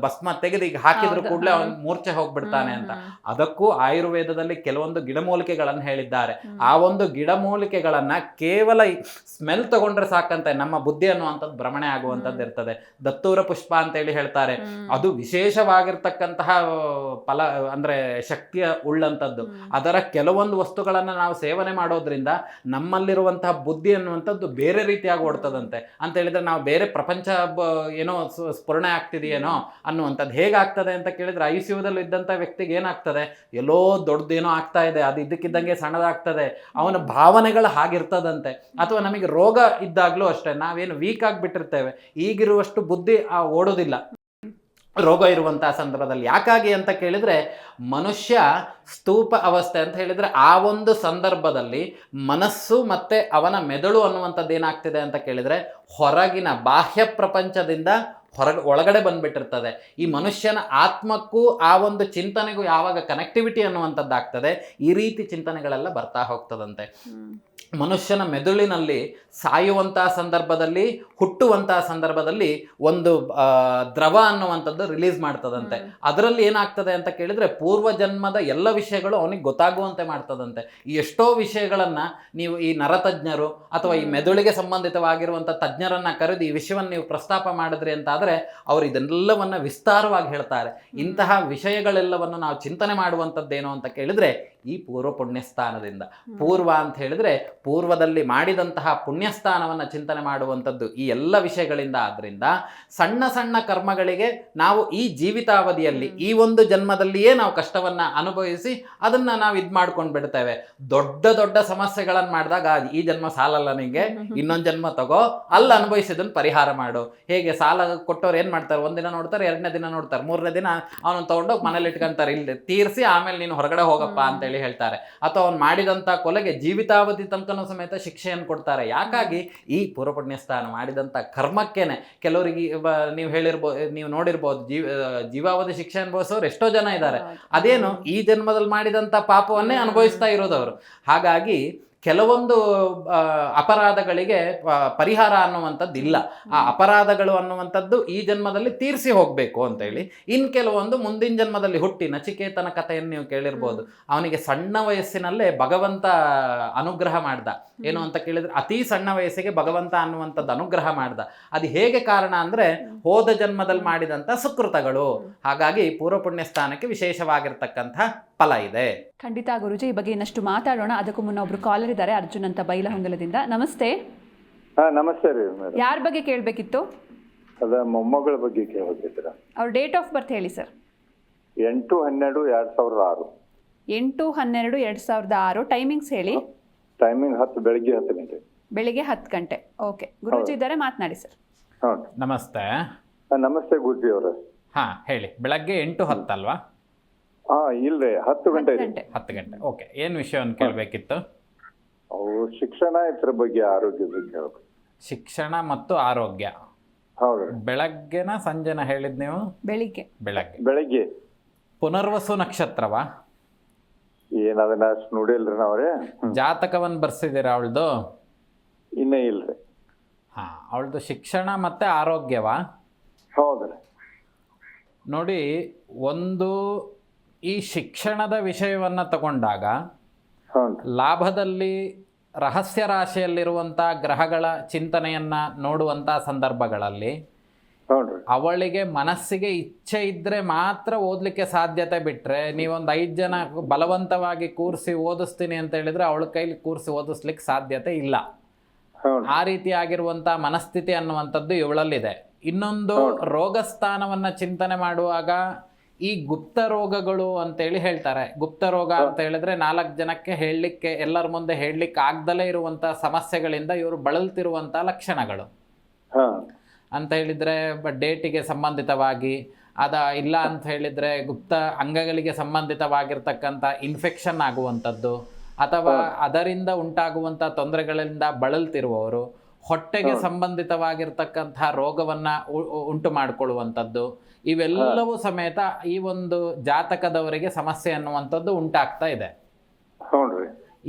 ಭಸ್ಮ ತೆಗೆದು ಈಗ ಹಾಕಿದ್ರು ಕೂಡಲೇ ಅವನು ಅವನ್ ಮೂರ್ಛೆ ಹೋಗ್ಬಿಡ್ತಾನೆ ಅಂತ. ಅದಕ್ಕೂ ಆಯುರ್ವೇದದಲ್ಲಿ ಕೆಲವೊಂದು ಗಿಡಮೂಲಿಕೆಗಳನ್ನು ಹೇಳಿದ್ದಾರೆ. ಆ ಒಂದು ಗಿಡಮೂಲಿಕೆಗಳನ್ನ ಕೇವಲ ಸ್ಮೆಲ್ ತಗೊಂಡ್ರೆ ಸಾಕಂತೆ ನಮ್ಮ ಬುದ್ಧಿ ಅನ್ನುವಂಥದ್ದು ಭ್ರಮಣೆ ಆಗುವಂಥದ್ದು ಇರ್ತದೆ. ದತ್ತೂರ ಪುಷ್ಪ ಅಂತ ಹೇಳಿ ಹೇಳ್ತಾರೆ ಅದು ವಿಶೇಷವಾಗಿರ್ತಕ್ಕಂತಹ ಫಲ ಅಂದ್ರೆ ಶಕ್ತಿಯ ಉಳ್ಳಂಥದ್ದು. ಅದರ ಕೆಲವೊಂದು ವಸ್ತುಗಳನ್ನು ನಾವು ಸೇವನೆ ಮಾಡೋದ್ರಿಂದ ನಮ್ಮಲ್ಲಿರುವಂತಹ ಬುದ್ಧಿ ಅನ್ನುವಂಥದ್ದು ಬೇರೆ ರೀತಿಯಾಗಿ ಓಡ್ತದಂತೆ. ಅಂತ ಹೇಳಿದ್ರೆ ನಾವು ಬೇರೆ ಪ್ರಪಂಚ ಏನೋ ಸ್ಫುರಣೆ ಆಗ್ತಿದೆಯೇನೋ ಅನ್ನುವಂಥದ್ದು ಹೇಗಾಗ್ತದೆ ಅಂತ ಕೇಳಿದ್ರೆ ಐ ಸಿ ಯುದಲ್ಲಿ ಇದ್ದಂಥ ವ್ಯಕ್ತಿಗೆ ಏನಾಗ್ತದೆ? ಎಲ್ಲೋ ದೊಡ್ಡದೇನೋ ಆಗ್ತಾ ಇದೆ, ಅದು ಇದ್ದಕ್ಕಿದ್ದಂಗೆ ಸಣ್ಣದಾಗ್ತದೆ, ಅವನ ಭಾವನೆಗಳು ಹಾಗಿರ್ತದಂತೆ. ಅಥವಾ ನಮಗೆ ರೋಗ ಇದ್ದಾಗಲೂ ಅಷ್ಟೇ, ನಾವೇನು ವೀಕ್ ಆಗಿಬಿಟ್ಟಿರ್ತೇವೆ, ಈಗಿರುವಷ್ಟು ಬುದ್ಧಿ ಆ ಓಡೋದಿಲ್ಲ. ರೋಗ ಇರುವಂತಹ ಸಂದರ್ಭದಲ್ಲಿ. ಯಾಕಾಗಿ ಅಂತ ಕೇಳಿದ್ರೆ, ಮನುಷ್ಯ ಸ್ತೂಪ ಅವಸ್ಥೆ ಅಂತ ಹೇಳಿದ್ರೆ ಆ ಒಂದು ಸಂದರ್ಭದಲ್ಲಿ ಮನಸ್ಸು ಮತ್ತೆ ಅವನ ಮೆದುಳು ಅನ್ನುವಂಥದ್ದು ಏನಾಗ್ತಿದೆ ಅಂತ ಕೇಳಿದ್ರೆ, ಹೊರಗಿನ ಬಾಹ್ಯ ಪ್ರಪಂಚದಿಂದ ಹೊರಗೆ, ಒಳಗಡೆ ಬಂದ್ಬಿಟ್ಟಿರ್ತದೆ. ಈ ಮನುಷ್ಯನ ಆತ್ಮಕ್ಕೂ ಆ ಒಂದು ಚಿಂತನೆಗೂ ಯಾವಾಗ ಕನೆಕ್ಟಿವಿಟಿ ಅನ್ನುವಂಥದ್ದಾಗ್ತದೆ, ಈ ರೀತಿ ಚಿಂತನೆಗಳೆಲ್ಲ ಬರ್ತಾ ಹೋಗ್ತದಂತೆ. ಮನುಷ್ಯನ ಮೆದುಳಿನಲ್ಲಿ ಸಾಯುವಂತಹ ಸಂದರ್ಭದಲ್ಲಿ ಹುಟ್ಟುವಂತಹ ಸಂದರ್ಭದಲ್ಲಿ ಒಂದು ದ್ರವ ಅನ್ನುವಂಥದ್ದು ರಿಲೀಸ್ ಮಾಡ್ತದಂತೆ. ಅದರಲ್ಲಿ ಏನಾಗ್ತದೆ ಅಂತ ಕೇಳಿದ್ರೆ ಪೂರ್ವ ಜನ್ಮದ ಎಲ್ಲ ವಿಷಯಗಳು ಅವನಿಗೆ ಗೊತ್ತಾಗುವಂತೆ ಮಾಡ್ತದಂತೆ. ಈ ಎಷ್ಟೋ ವಿಷಯಗಳನ್ನ ನೀವು ಈ ನರತಜ್ಞರು ಅಥವಾ ಈ ಮೆದುಳಿಗೆ ಸಂಬಂಧಿತವಾಗಿರುವಂಥ ತಜ್ಞರನ್ನ ಕರೆದು ಈ ವಿಷಯವನ್ನು ನೀವು ಪ್ರಸ್ತಾಪ ಮಾಡಿದ್ರಿ ಅಂತ ಆದ್ರೆ ಅವರು ಇದೆಲ್ಲವನ್ನ ವಿಸ್ತಾರವಾಗಿ ಹೇಳ್ತಾರೆ. ಇಂತಹ ವಿಷಯಗಳೆಲ್ಲವನ್ನು ನಾವು ಚಿಂತನೆ ಮಾಡುವಂಥದ್ದೇನು ಅಂತ ಕೇಳಿದ್ರೆ ಈ ಪೂರ್ವ ಪುಣ್ಯಸ್ಥಾನದಿಂದ ಪೂರ್ವ ಅಂತ ಹೇಳಿದ್ರೆ ಪೂರ್ವದಲ್ಲಿ ಮಾಡಿದಂತಹ ಪುಣ್ಯಸ್ಥಾನವನ್ನು ಚಿಂತನೆ ಮಾಡುವಂಥದ್ದು ಈ ಎಲ್ಲ ವಿಷಯಗಳಿಂದ ಆದ್ರಿಂದ ಸಣ್ಣ ಸಣ್ಣ ಕರ್ಮಗಳಿಗೆ ನಾವು ಈ ಜೀವಿತಾವಧಿಯಲ್ಲಿ ಈ ಒಂದು ಜನ್ಮದಲ್ಲಿಯೇ ನಾವು ಕಷ್ಟವನ್ನ ಅನುಭವಿಸಿ ಅದನ್ನ ನಾವು ಇದು ಮಾಡ್ಕೊಂಡು ಬಿಡ್ತೇವೆ. ದೊಡ್ಡ ದೊಡ್ಡ ಸಮಸ್ಯೆಗಳನ್ನು ಮಾಡಿದಾಗ ಈ ಜನ್ಮ ಸಾಲಲ್ಲ ನಿಮಗೆ ಇನ್ನೊಂದು ಜನ್ಮ ತಗೋ ಅಲ್ಲಿ ಅನುಭವಿಸಿದನ್ನು ಪರಿಹಾರ ಮಾಡು. ಹೇಗೆ ಸಾಲ ಕೊಟ್ಟವ್ರು ಏನು ಮಾಡ್ತಾರೆ? ಒಂದಿನ ನೋಡ್ತಾರೆ ಎರಡನೇ ದಿನ ನೋಡ್ತಾರೆ. ಮೂರನೇ ದಿನ ಅವನು ತಗೊಂಡೋಗಿ ಮನೇಲಿ ಇಟ್ಕೊಂತಾರೆ. ಇಲ್ಲಿ ತೀರಿಸಿ ಆಮೇಲೆ ನೀನು ಹೊರಗಡೆ ಹೋಗಪ್ಪ ಹ್ಮ್. ಅಂತೇಳಿ ಹೇಳ್ತಾರೆ. ಅಥವಾ ಅವ್ನು ಮಾಡಿದಂಥ ಕೊಲೆಗೆ ಜೀವಿತಾವಧಿ ತನಕನೂ ಸಮೇತ ಶಿಕ್ಷೆಯನ್ನು ಕೊಡ್ತಾರೆ. ಯಾಕಾಗಿ? ಈ ಪೂರ್ವಪುಣ್ಯಸ್ಥಾನ ಮಾಡಿದಂಥ ಕರ್ಮಕ್ಕೇನೆ. ಕೆಲವರಿಗೆ ನೀವು ಹೇಳಿರ್ಬೋದು ನೀವು ನೋಡಿರ್ಬೋದು ಜೀವ ಜೀವಾವಧಿ ಶಿಕ್ಷೆ ಅನುಭವಿಸೋರು ಎಷ್ಟೋ ಜನ ಇದ್ದಾರೆ. ಅದೇನು? ಈ ಜನ್ಮದಲ್ಲಿ ಮಾಡಿದಂಥ ಪಾಪವನ್ನೇ ಅನುಭವಿಸ್ತಾ ಅನುಭವಿಸ್ತಾ ಇರೋದವರು. ಹಾಗಾಗಿ ಕೆಲವೊಂದು ಅಪರಾಧಗಳಿಗೆ ಪರಿಹಾರ ಅನ್ನುವಂಥದ್ದು ಇಲ್ಲ ಆ ಅಪರಾಧಗಳು ಅನ್ನುವಂಥದ್ದು ಈ ಜನ್ಮದಲ್ಲಿ ತೀರಿಸಿ ಹೋಗಬೇಕು ಅಂತೇಳಿ. ಇನ್ ಕೆಲವೊಂದು ಮುಂದಿನ ಜನ್ಮದಲ್ಲಿ ಹುಟ್ಟಿ ನಚಿಕೇತನ ಕಥೆಯನ್ನು ನೀವು ಕೇಳಿರ್ಬೋದು. ಅವನಿಗೆ ಸಣ್ಣ ವಯಸ್ಸಿನಲ್ಲೇ ಭಗವಂತ ಅನುಗ್ರಹ ಮಾಡ್ದ. ಏನು ಅಂತ ಕೇಳಿದ್ರೆ ಅತಿ ಸಣ್ಣ ವಯಸ್ಸಿಗೆ ಭಗವಂತ ಅನ್ನುವಂಥದ್ದು ಅನುಗ್ರಹ ಮಾಡ್ದ. ಅದು ಹೇಗೆ ಕಾರಣ ಅಂದರೆ ಹೋದ ಜನ್ಮದಲ್ಲಿ ಮಾಡಿದಂಥ ಸುಕೃತಗಳು. ಹಾಗಾಗಿ ಪೂರ್ವ ಸ್ಥಾನಕ್ಕೆ ವಿಶೇಷವಾಗಿರ್ತಕ್ಕಂಥ ಫಲ ಇದೆ. ಖಂಡಿತ ಗುರುಜಿ ಈ ಬಗ್ಗೆ ಇನ್ನಷ್ಟು ಮಾತಾಡೋಣ. ಅದಕ್ಕೂ ಮುನ್ನ ಒಬ್ರು ಕಾಲರ್ ಇದ್ದಾರೆ ಅರ್ಜುನ್ ಅಂತ ಬೈಲಹೊಂಗಲದಿಂದ. ನಮಸ್ತೆ. ಹಾ ನಮಸ್ತೆ ರೀ ಮೇಡಮ್ ಯಾರ ಬಗ್ಗೆ ಕೇಳಬೇಕಿತ್ತು? ಅದ ಮೊಮ್ಮಗಳ ಬಗ್ಗೆ ಕೇಳಬೇಕಿದ್ರ ಅವ್ರ ಡೇಟ್ ಆಫ್ ಬರ್ತ್ ಹೇಳಿ ಸರ್ ಎಂಟು ಹನ್ನೆರಡು ಎರಡ್ ಸಾವಿರದ ಆರು. ಎಂಟು ಹನ್ನೆರಡು ಎರಡು ಸಾವಿರದ ಆರು. ಟೈಮಿಂಗ್ಸ್ ಹೇಳಿ. ಟೈಮಿಂಗ್ ಹತ್ತು ಬೆಳಿಗ್ಗೆ ಹತ್ತು ಗಂಟೆ. ಬೆಳಿಗ್ಗೆ ಹತ್ತು ಗಂಟೆ. ಓಕೆ ಗುರುಜಿ ಇದ್ದಾರೆ ಮಾತನಾಡಿ ಸರ್ ಹ್ಞೂ ನಮಸ್ತೆ. ನಮಸ್ತೆ ಗುರುಜಿ ಅವರು. ಹಾ ಹೇಳಿ. ಬೆಳಗ್ಗೆ ಎಂಟು ಹತ್ತಲ್ವಾ? ಹಾ ಇಲ್ರಿ ಹತ್ತು ಗಂಟೆ ಹತ್ತು ರೀ ಗಂಟೆ. ಹತ್ತು ಗಂಟೆ. ಓಕೆ ಏನು ವಿಷಯವನ್ನು ಕೇಳಬೇಕಿತ್ತು? ಅವು ಶಿಕ್ಷಣ ಇದ್ರ ಬಗ್ಗೆ ಆರೋಗ್ಯದ ಬಗ್ಗೆ ಹೇಳ್ಬೇಕು. ಶಿಕ್ಷಣ ಮತ್ತು ಆರೋಗ್ಯ. ಹೌದ್ರಿ ಬೆಳಗ್ಗೆನ ಸಂಜೆನ ಹೇಳಿದ್ ನೀವು? ಬೆಳಿಗ್ಗೆ. ಬೆಳಗ್ಗೆ. ಬೆಳಿಗ್ಗೆ. ಪುನರ್ವಸು ನಕ್ಷತ್ರವ? ಏನ ಅಷ್ಟು ನೋಡಿಲ್ರಿ ನಾವ್ರಿ ಜಾತಕವನ್ನ ಜಾತಕವನ್ನು ಬರ್ಸಿದ್ದೀರಾ ಅವಳದು? ಇನ್ನೇ ಇಲ್ರಿ. ಹಾ ಅವಳದು ಶಿಕ್ಷಣ ಮತ್ತೆ ಆರೋಗ್ಯವಾ? ಹೌದ್ರಿ. ನೋಡಿ ಒಂದು ಈ ಶಿಕ್ಷಣದ ವಿಷಯವನ್ನು ತಗೊಂಡಾಗ ಲಾಭದಲ್ಲಿ ರಹಸ್ಯ ರಾಶಿಯಲ್ಲಿರುವಂಥ ಗ್ರಹಗಳ ಚಿಂತನೆಯನ್ನು ನೋಡುವಂಥ ಸಂದರ್ಭಗಳಲ್ಲಿ ಅವಳಿಗೆ ಮನಸ್ಸಿಗೆ ಇಚ್ಛೆ ಇದ್ದರೆ ಮಾತ್ರ ಓದಲಿಕ್ಕೆ ಸಾಧ್ಯತೆ ಬಿಟ್ಟರೆ ನೀವೊಂದು ಐದು ಜನ ಬಲವಂತವಾಗಿ ಕೂರಿಸಿ ಓದಿಸ್ತೀನಿ ಅಂತ ಹೇಳಿದರೆ ಅವಳ ಕೈಲಿ ಕೂರಿಸಿ ಓದಿಸ್ಲಿಕ್ಕೆ ಸಾಧ್ಯತೆ ಇಲ್ಲ. ಆ ಆ ರೀತಿಯಾಗಿರುವಂಥ ಮನಸ್ಥಿತಿ ಅನ್ನುವಂಥದ್ದು ಇವಳಲ್ಲಿದೆ. ಇನ್ನೊಂದು ರೋಗ ಸ್ಥಾನವನ್ನು ಚಿಂತನೆ ಮಾಡುವಾಗ ಈ ಗುಪ್ತ ರೋಗಗಳು ಅಂತೇಳಿ ಹೇಳ್ತಾರೆ. ಗುಪ್ತ ರೋಗ ಅಂತ ಹೇಳಿದ್ರೆ ನಾಲ್ಕು ಜನಕ್ಕೆ ಹೇಳಲಿಕ್ಕೆ ಎಲ್ಲರ ಮುಂದೆ ಹೇಳಲಿಕ್ಕೆ ಆಗ್ದಲೇ ಇರುವಂತಹ ಸಮಸ್ಯೆಗಳಿಂದ ಇವರು ಬಳಲ್ತಿರುವಂತಹ ಲಕ್ಷಣಗಳು. ಅಂತ ಹೇಳಿದ್ರೆ ಡೇಟಿಗೆ ಸಂಬಂಧಿತವಾಗಿ ಅದ ಇಲ್ಲ ಅಂತ ಹೇಳಿದ್ರೆ ಗುಪ್ತ ಅಂಗಗಳಿಗೆ ಸಂಬಂಧಿತವಾಗಿರ್ತಕ್ಕಂಥ ಇನ್ಫೆಕ್ಷನ್ ಆಗುವಂಥದ್ದು ಅಥವಾ ಅದರಿಂದ ಉಂಟಾಗುವಂಥ ತೊಂದರೆಗಳಿಂದ ಬಳಲ್ತಿರುವವರು ಹೊಟ್ಟೆಗೆ ಸಂಬಂಧಿತವಾಗಿರ್ತಕ್ಕಂಥ ರೋಗವನ್ನ ಉಂಟು ಮಾಡಿಕೊಳ್ಳುವಂಥದ್ದು. ಇವೆಲ್ಲವೂ ಸಮೇತ ಈ ಒಂದು ಜಾತಕದವರಿಗೆ ಸಮಸ್ಯೆ ಅನ್ನುವಂಥದ್ದು ಉಂಟಾಗ್ತಾ ಇದೆ.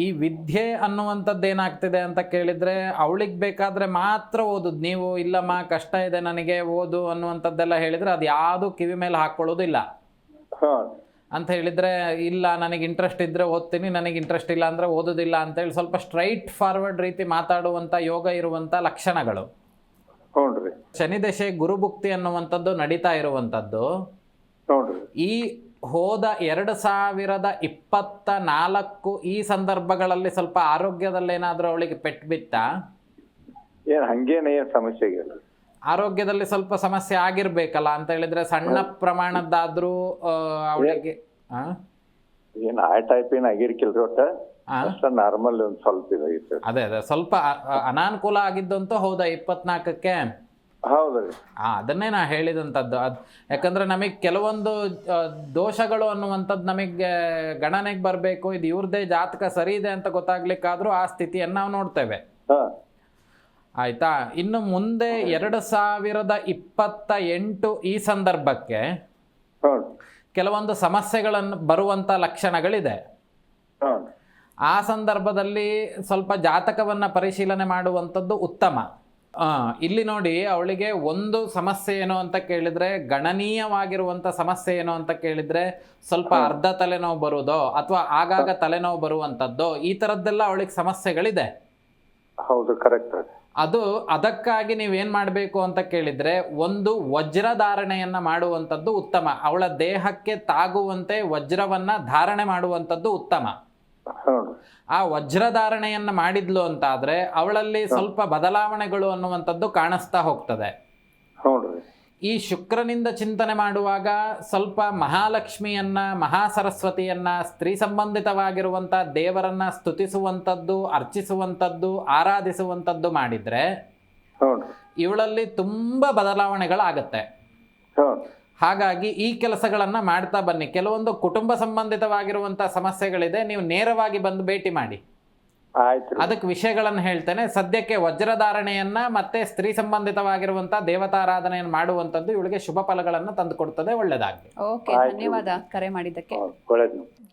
ಈ ವಿದ್ಯೆ ಅನ್ನುವಂಥದ್ದು ಏನಾಗ್ತಿದೆ ಅಂತ ಕೇಳಿದರೆ ಅವಳಿಗೆ ಬೇಕಾದರೆ ಮಾತ್ರ ಓದೋದು. ನೀವು ಇಲ್ಲಮ್ಮ ಕಷ್ಟ ಇದೆ ನನಗೆ ಓದು ಅನ್ನುವಂಥದ್ದೆಲ್ಲ ಹೇಳಿದರೆ ಅದು ಯಾವುದು ಕಿವಿ ಮೇಲೆ ಹಾಕ್ಕೊಳ್ಳೋದಿಲ್ಲ ಅಂತ ಹೇಳಿದರೆ ಇಲ್ಲ ನನಗೆ ಇಂಟ್ರೆಸ್ಟ್ ಇದ್ದರೆ ಓದ್ತೀನಿ ನನಗೆ ಇಂಟ್ರೆಸ್ಟ್ ಇಲ್ಲ ಅಂದರೆ ಓದೋದಿಲ್ಲ ಅಂತೇಳಿ ಸ್ವಲ್ಪ ಸ್ಟ್ರೈಟ್ ಫಾರ್ವರ್ಡ್ ರೀತಿ ಮಾತಾಡುವಂಥ ಯೋಗ ಇರುವಂಥ ಲಕ್ಷಣಗಳು. ಶನಿ ದಶೆ ಗುರುಭುಕ್ತಿ ಅನ್ನುವಂಥದ್ದು ನಡೀತಾ ಇರುವಂಥದ್ದು. ಈ ಹೋದ ಎರಡು ಸಾವಿರದ ಇಪ್ಪತ್ತ ನಾಲ್ಕು ಈ ಸಂದರ್ಭಗಳಲ್ಲಿ ಸ್ವಲ್ಪ ಆರೋಗ್ಯದಲ್ಲೇನಾದರೂ ಅವಳಿಗೆ ಪೆಟ್ಟು ಬಿತ್ತಾ? ಏನು ಹಂಗೇನೇ ಸಮಸ್ಯೆಗೆ ಸಮಸ್ಯೆ ಆರೋಗ್ಯದಲ್ಲಿ ಸ್ವಲ್ಪ ಸಮಸ್ಯೆ ಆಗಿರ್ಬೇಕಲ್ಲ ಅಂತ ಹೇಳಿದ್ರೆ ಸಣ್ಣ ಪ್ರಮಾಣದ್ದಾದ್ರೂ ಅವಳಿಗೆ? ಏನ್ ಆ? ಟೈಪ್ ಏನ್ ಆಗಿರ್ಕಿಲ್ರಿ ಒಟ್ಟ? ನಾರ್ಮಲ್ ಒಂದ್ ಸ್ವಲ್ಪ ಇದಾಗಿತ್ತು ಅದೇ ಅದೇ ಸ್ವಲ್ಪ ಅನಾನುಕೂಲ ಆಗಿದ್ದಂತೂ ಹೌದಾ ಇಪ್ಪತ್ನಾಲ್ಕಕ್ಕೆ? ಹೌದ್ರಿ. ಹಾ ಅದನ್ನೇ ನಾ ಹೇಳಿದಂತದ್ದು. ಅದ್ ಯಾಕಂದ್ರೆ ನಮಗೆ ಕೆಲವೊಂದು ದೋಷಗಳು ಅನ್ನುವಂಥದ್ದು ನಮಗೆ ಗಣನೆಗೆ ಬರಬೇಕು ಇದು ಇವ್ರದೇ ಜಾತಕ ಸರಿ ಇದೆ ಅಂತ ಗೊತ್ತಾಗ್ಲಿಕ್ಕಾದ್ರೂ ಆ ಸ್ಥಿತಿಯನ್ನ ನಾವು ನೋಡ್ತೇವೆ. ಹಾ. ಆಯ್ತಾ? ಇನ್ನು ಮುಂದೆ ಎರಡು ಸಾವಿರದ ಇಪ್ಪತ್ತ ಎಂಟು ಈ ಸಂದರ್ಭಕ್ಕೆ ಕೆಲವೊಂದು ಸಮಸ್ಯೆಗಳನ್ನು ಬರುವಂಥ ಲಕ್ಷಣಗಳಿದೆ. ಆ ಸಂದರ್ಭದಲ್ಲಿ ಸ್ವಲ್ಪ ಜಾತಕವನ್ನು ಪರಿಶೀಲನೆ ಮಾಡುವಂಥದ್ದು ಉತ್ತಮ. ಇಲ್ಲಿ ನೋಡಿ ಅವಳಿಗೆ ಒಂದು ಸಮಸ್ಯೆ ಏನು ಅಂತ ಕೇಳಿದ್ರೆ ಗಣನೀಯವಾಗಿರುವಂಥ ಸಮಸ್ಯೆ ಏನು ಅಂತ ಕೇಳಿದ್ರೆ ಸ್ವಲ್ಪ ಅರ್ಧ ತಲೆನೋವು ಬರುವುದೋ ಅಥವಾ ಆಗಾಗ ತಲೆನೋವು ಬರುವಂಥದ್ದು ಈ ಥರದ್ದೆಲ್ಲ ಅವಳಿಗೆ ಸಮಸ್ಯೆಗಳಿದೆ. ಹೌದು ಕರೆಕ್ಟ್ ಅದು ಅದಕ್ಕಾಗಿ ನೀವೇನು ಮಾಡಬೇಕು ಅಂತ ಕೇಳಿದರೆ ಒಂದು ವಜ್ರಧಾರಣೆಯನ್ನು ಮಾಡುವಂಥದ್ದು ಉತ್ತಮ. ಅವಳ ದೇಹಕ್ಕೆ ತಾಗುವಂತೆ ವಜ್ರವನ್ನು ಧಾರಣೆ ಮಾಡುವಂಥದ್ದು ಉತ್ತಮ. ಆ ಆ ವಜ್ರಧಾರಣೆಯನ್ನು ಮಾಡಿದ್ಲು ಅಂತಾದರೆ ಅವಳಲ್ಲಿ ಸ್ವಲ್ಪ ಬದಲಾವಣೆಗಳು ಅನ್ನುವಂಥದ್ದು ಕಾಣಿಸ್ತಾ ಹೋಗ್ತದೆ. ಈ ಶುಕ್ರನಿಂದ ಚಿಂತನೆ ಮಾಡುವಾಗ ಸ್ವಲ್ಪ ಮಹಾಲಕ್ಷ್ಮಿಯನ್ನ ಮಹಾಸರಸ್ವತಿಯನ್ನ ಸ್ತ್ರೀ ಸಂಬಂಧಿತವಾಗಿರುವಂಥ ದೇವರನ್ನ ಸ್ತುತಿಸುವಂಥದ್ದು ಅರ್ಚಿಸುವಂಥದ್ದು ಆರಾಧಿಸುವಂಥದ್ದು ಮಾಡಿದರೆ ಇವಳಲ್ಲಿ ತುಂಬ ಬದಲಾವಣೆಗಳಾಗತ್ತೆ. ಹಾಗಾಗಿ ಈ ಕೆಲಸಗಳನ್ನು ಮಾಡ್ತಾ ಬನ್ನಿ. ಕೆಲವೊಂದು ಕುಟುಂಬ ಸಂಬಂಧಿತವಾಗಿರುವಂಥ ಸಮಸ್ಯೆಗಳಿದೆ ನೀವು ನೇರವಾಗಿ ಬಂದು ಭೇಟಿ ಮಾಡಿ. ಅದಕ್ಕೆ ವಿಷಯಗಳನ್ನು ಹೇಳ್ತೇನೆ. ಸದ್ಯಕ್ಕೆ ವಜ್ರಧಾರಣೆಯನ್ನ ಮತ್ತೆ ಸ್ತ್ರೀ ಸಂಬಂಧಿತವಾಗಿರುವಂತಹ ದೇವತಾರಾಧನೆಯನ್ನು ಮಾಡುವಂತದ್ದು ಇವಳಿಗೆ ಶುಭ ಫಲಗಳನ್ನು ತಂದುಕೊಡ್ತದೆ ಒಳ್ಳೆದಾಗಿ ಓಕೆ ಧನ್ಯವಾದ ಕರೆ ಮಾಡಿದ್ದಕ್ಕೆ.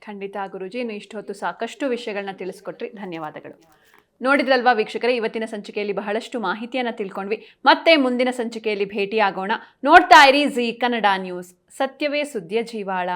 ಖಂಡಿತ ಗುರುಜಿ ಇನ್ನು ಇಷ್ಟೊತ್ತು ಸಾಕಷ್ಟು ವಿಷಯಗಳನ್ನ ತಿಳಿಸ್ಕೊಟ್ರಿ. ಧನ್ಯವಾದಗಳು. ನೋಡಿದ್ರಲ್ವಾ ವೀಕ್ಷಕರೇ ಇವತ್ತಿನ ಸಂಚಿಕೆಯಲ್ಲಿ ಬಹಳಷ್ಟು ಮಾಹಿತಿಯನ್ನು ತಿಳ್ಕೊಂಡ್ವಿ. ಮತ್ತೆ ಮುಂದಿನ ಸಂಚಿಕೆಯಲ್ಲಿ ಭೇಟಿಯಾಗೋಣ. ನೋಡ್ತಾ ಇರಿ ಜಿ ಕನ್ನಡ ನ್ಯೂಸ್. ಸತ್ಯವೇ ಸುದ್ದಿಯ ಜೀವಾಳ.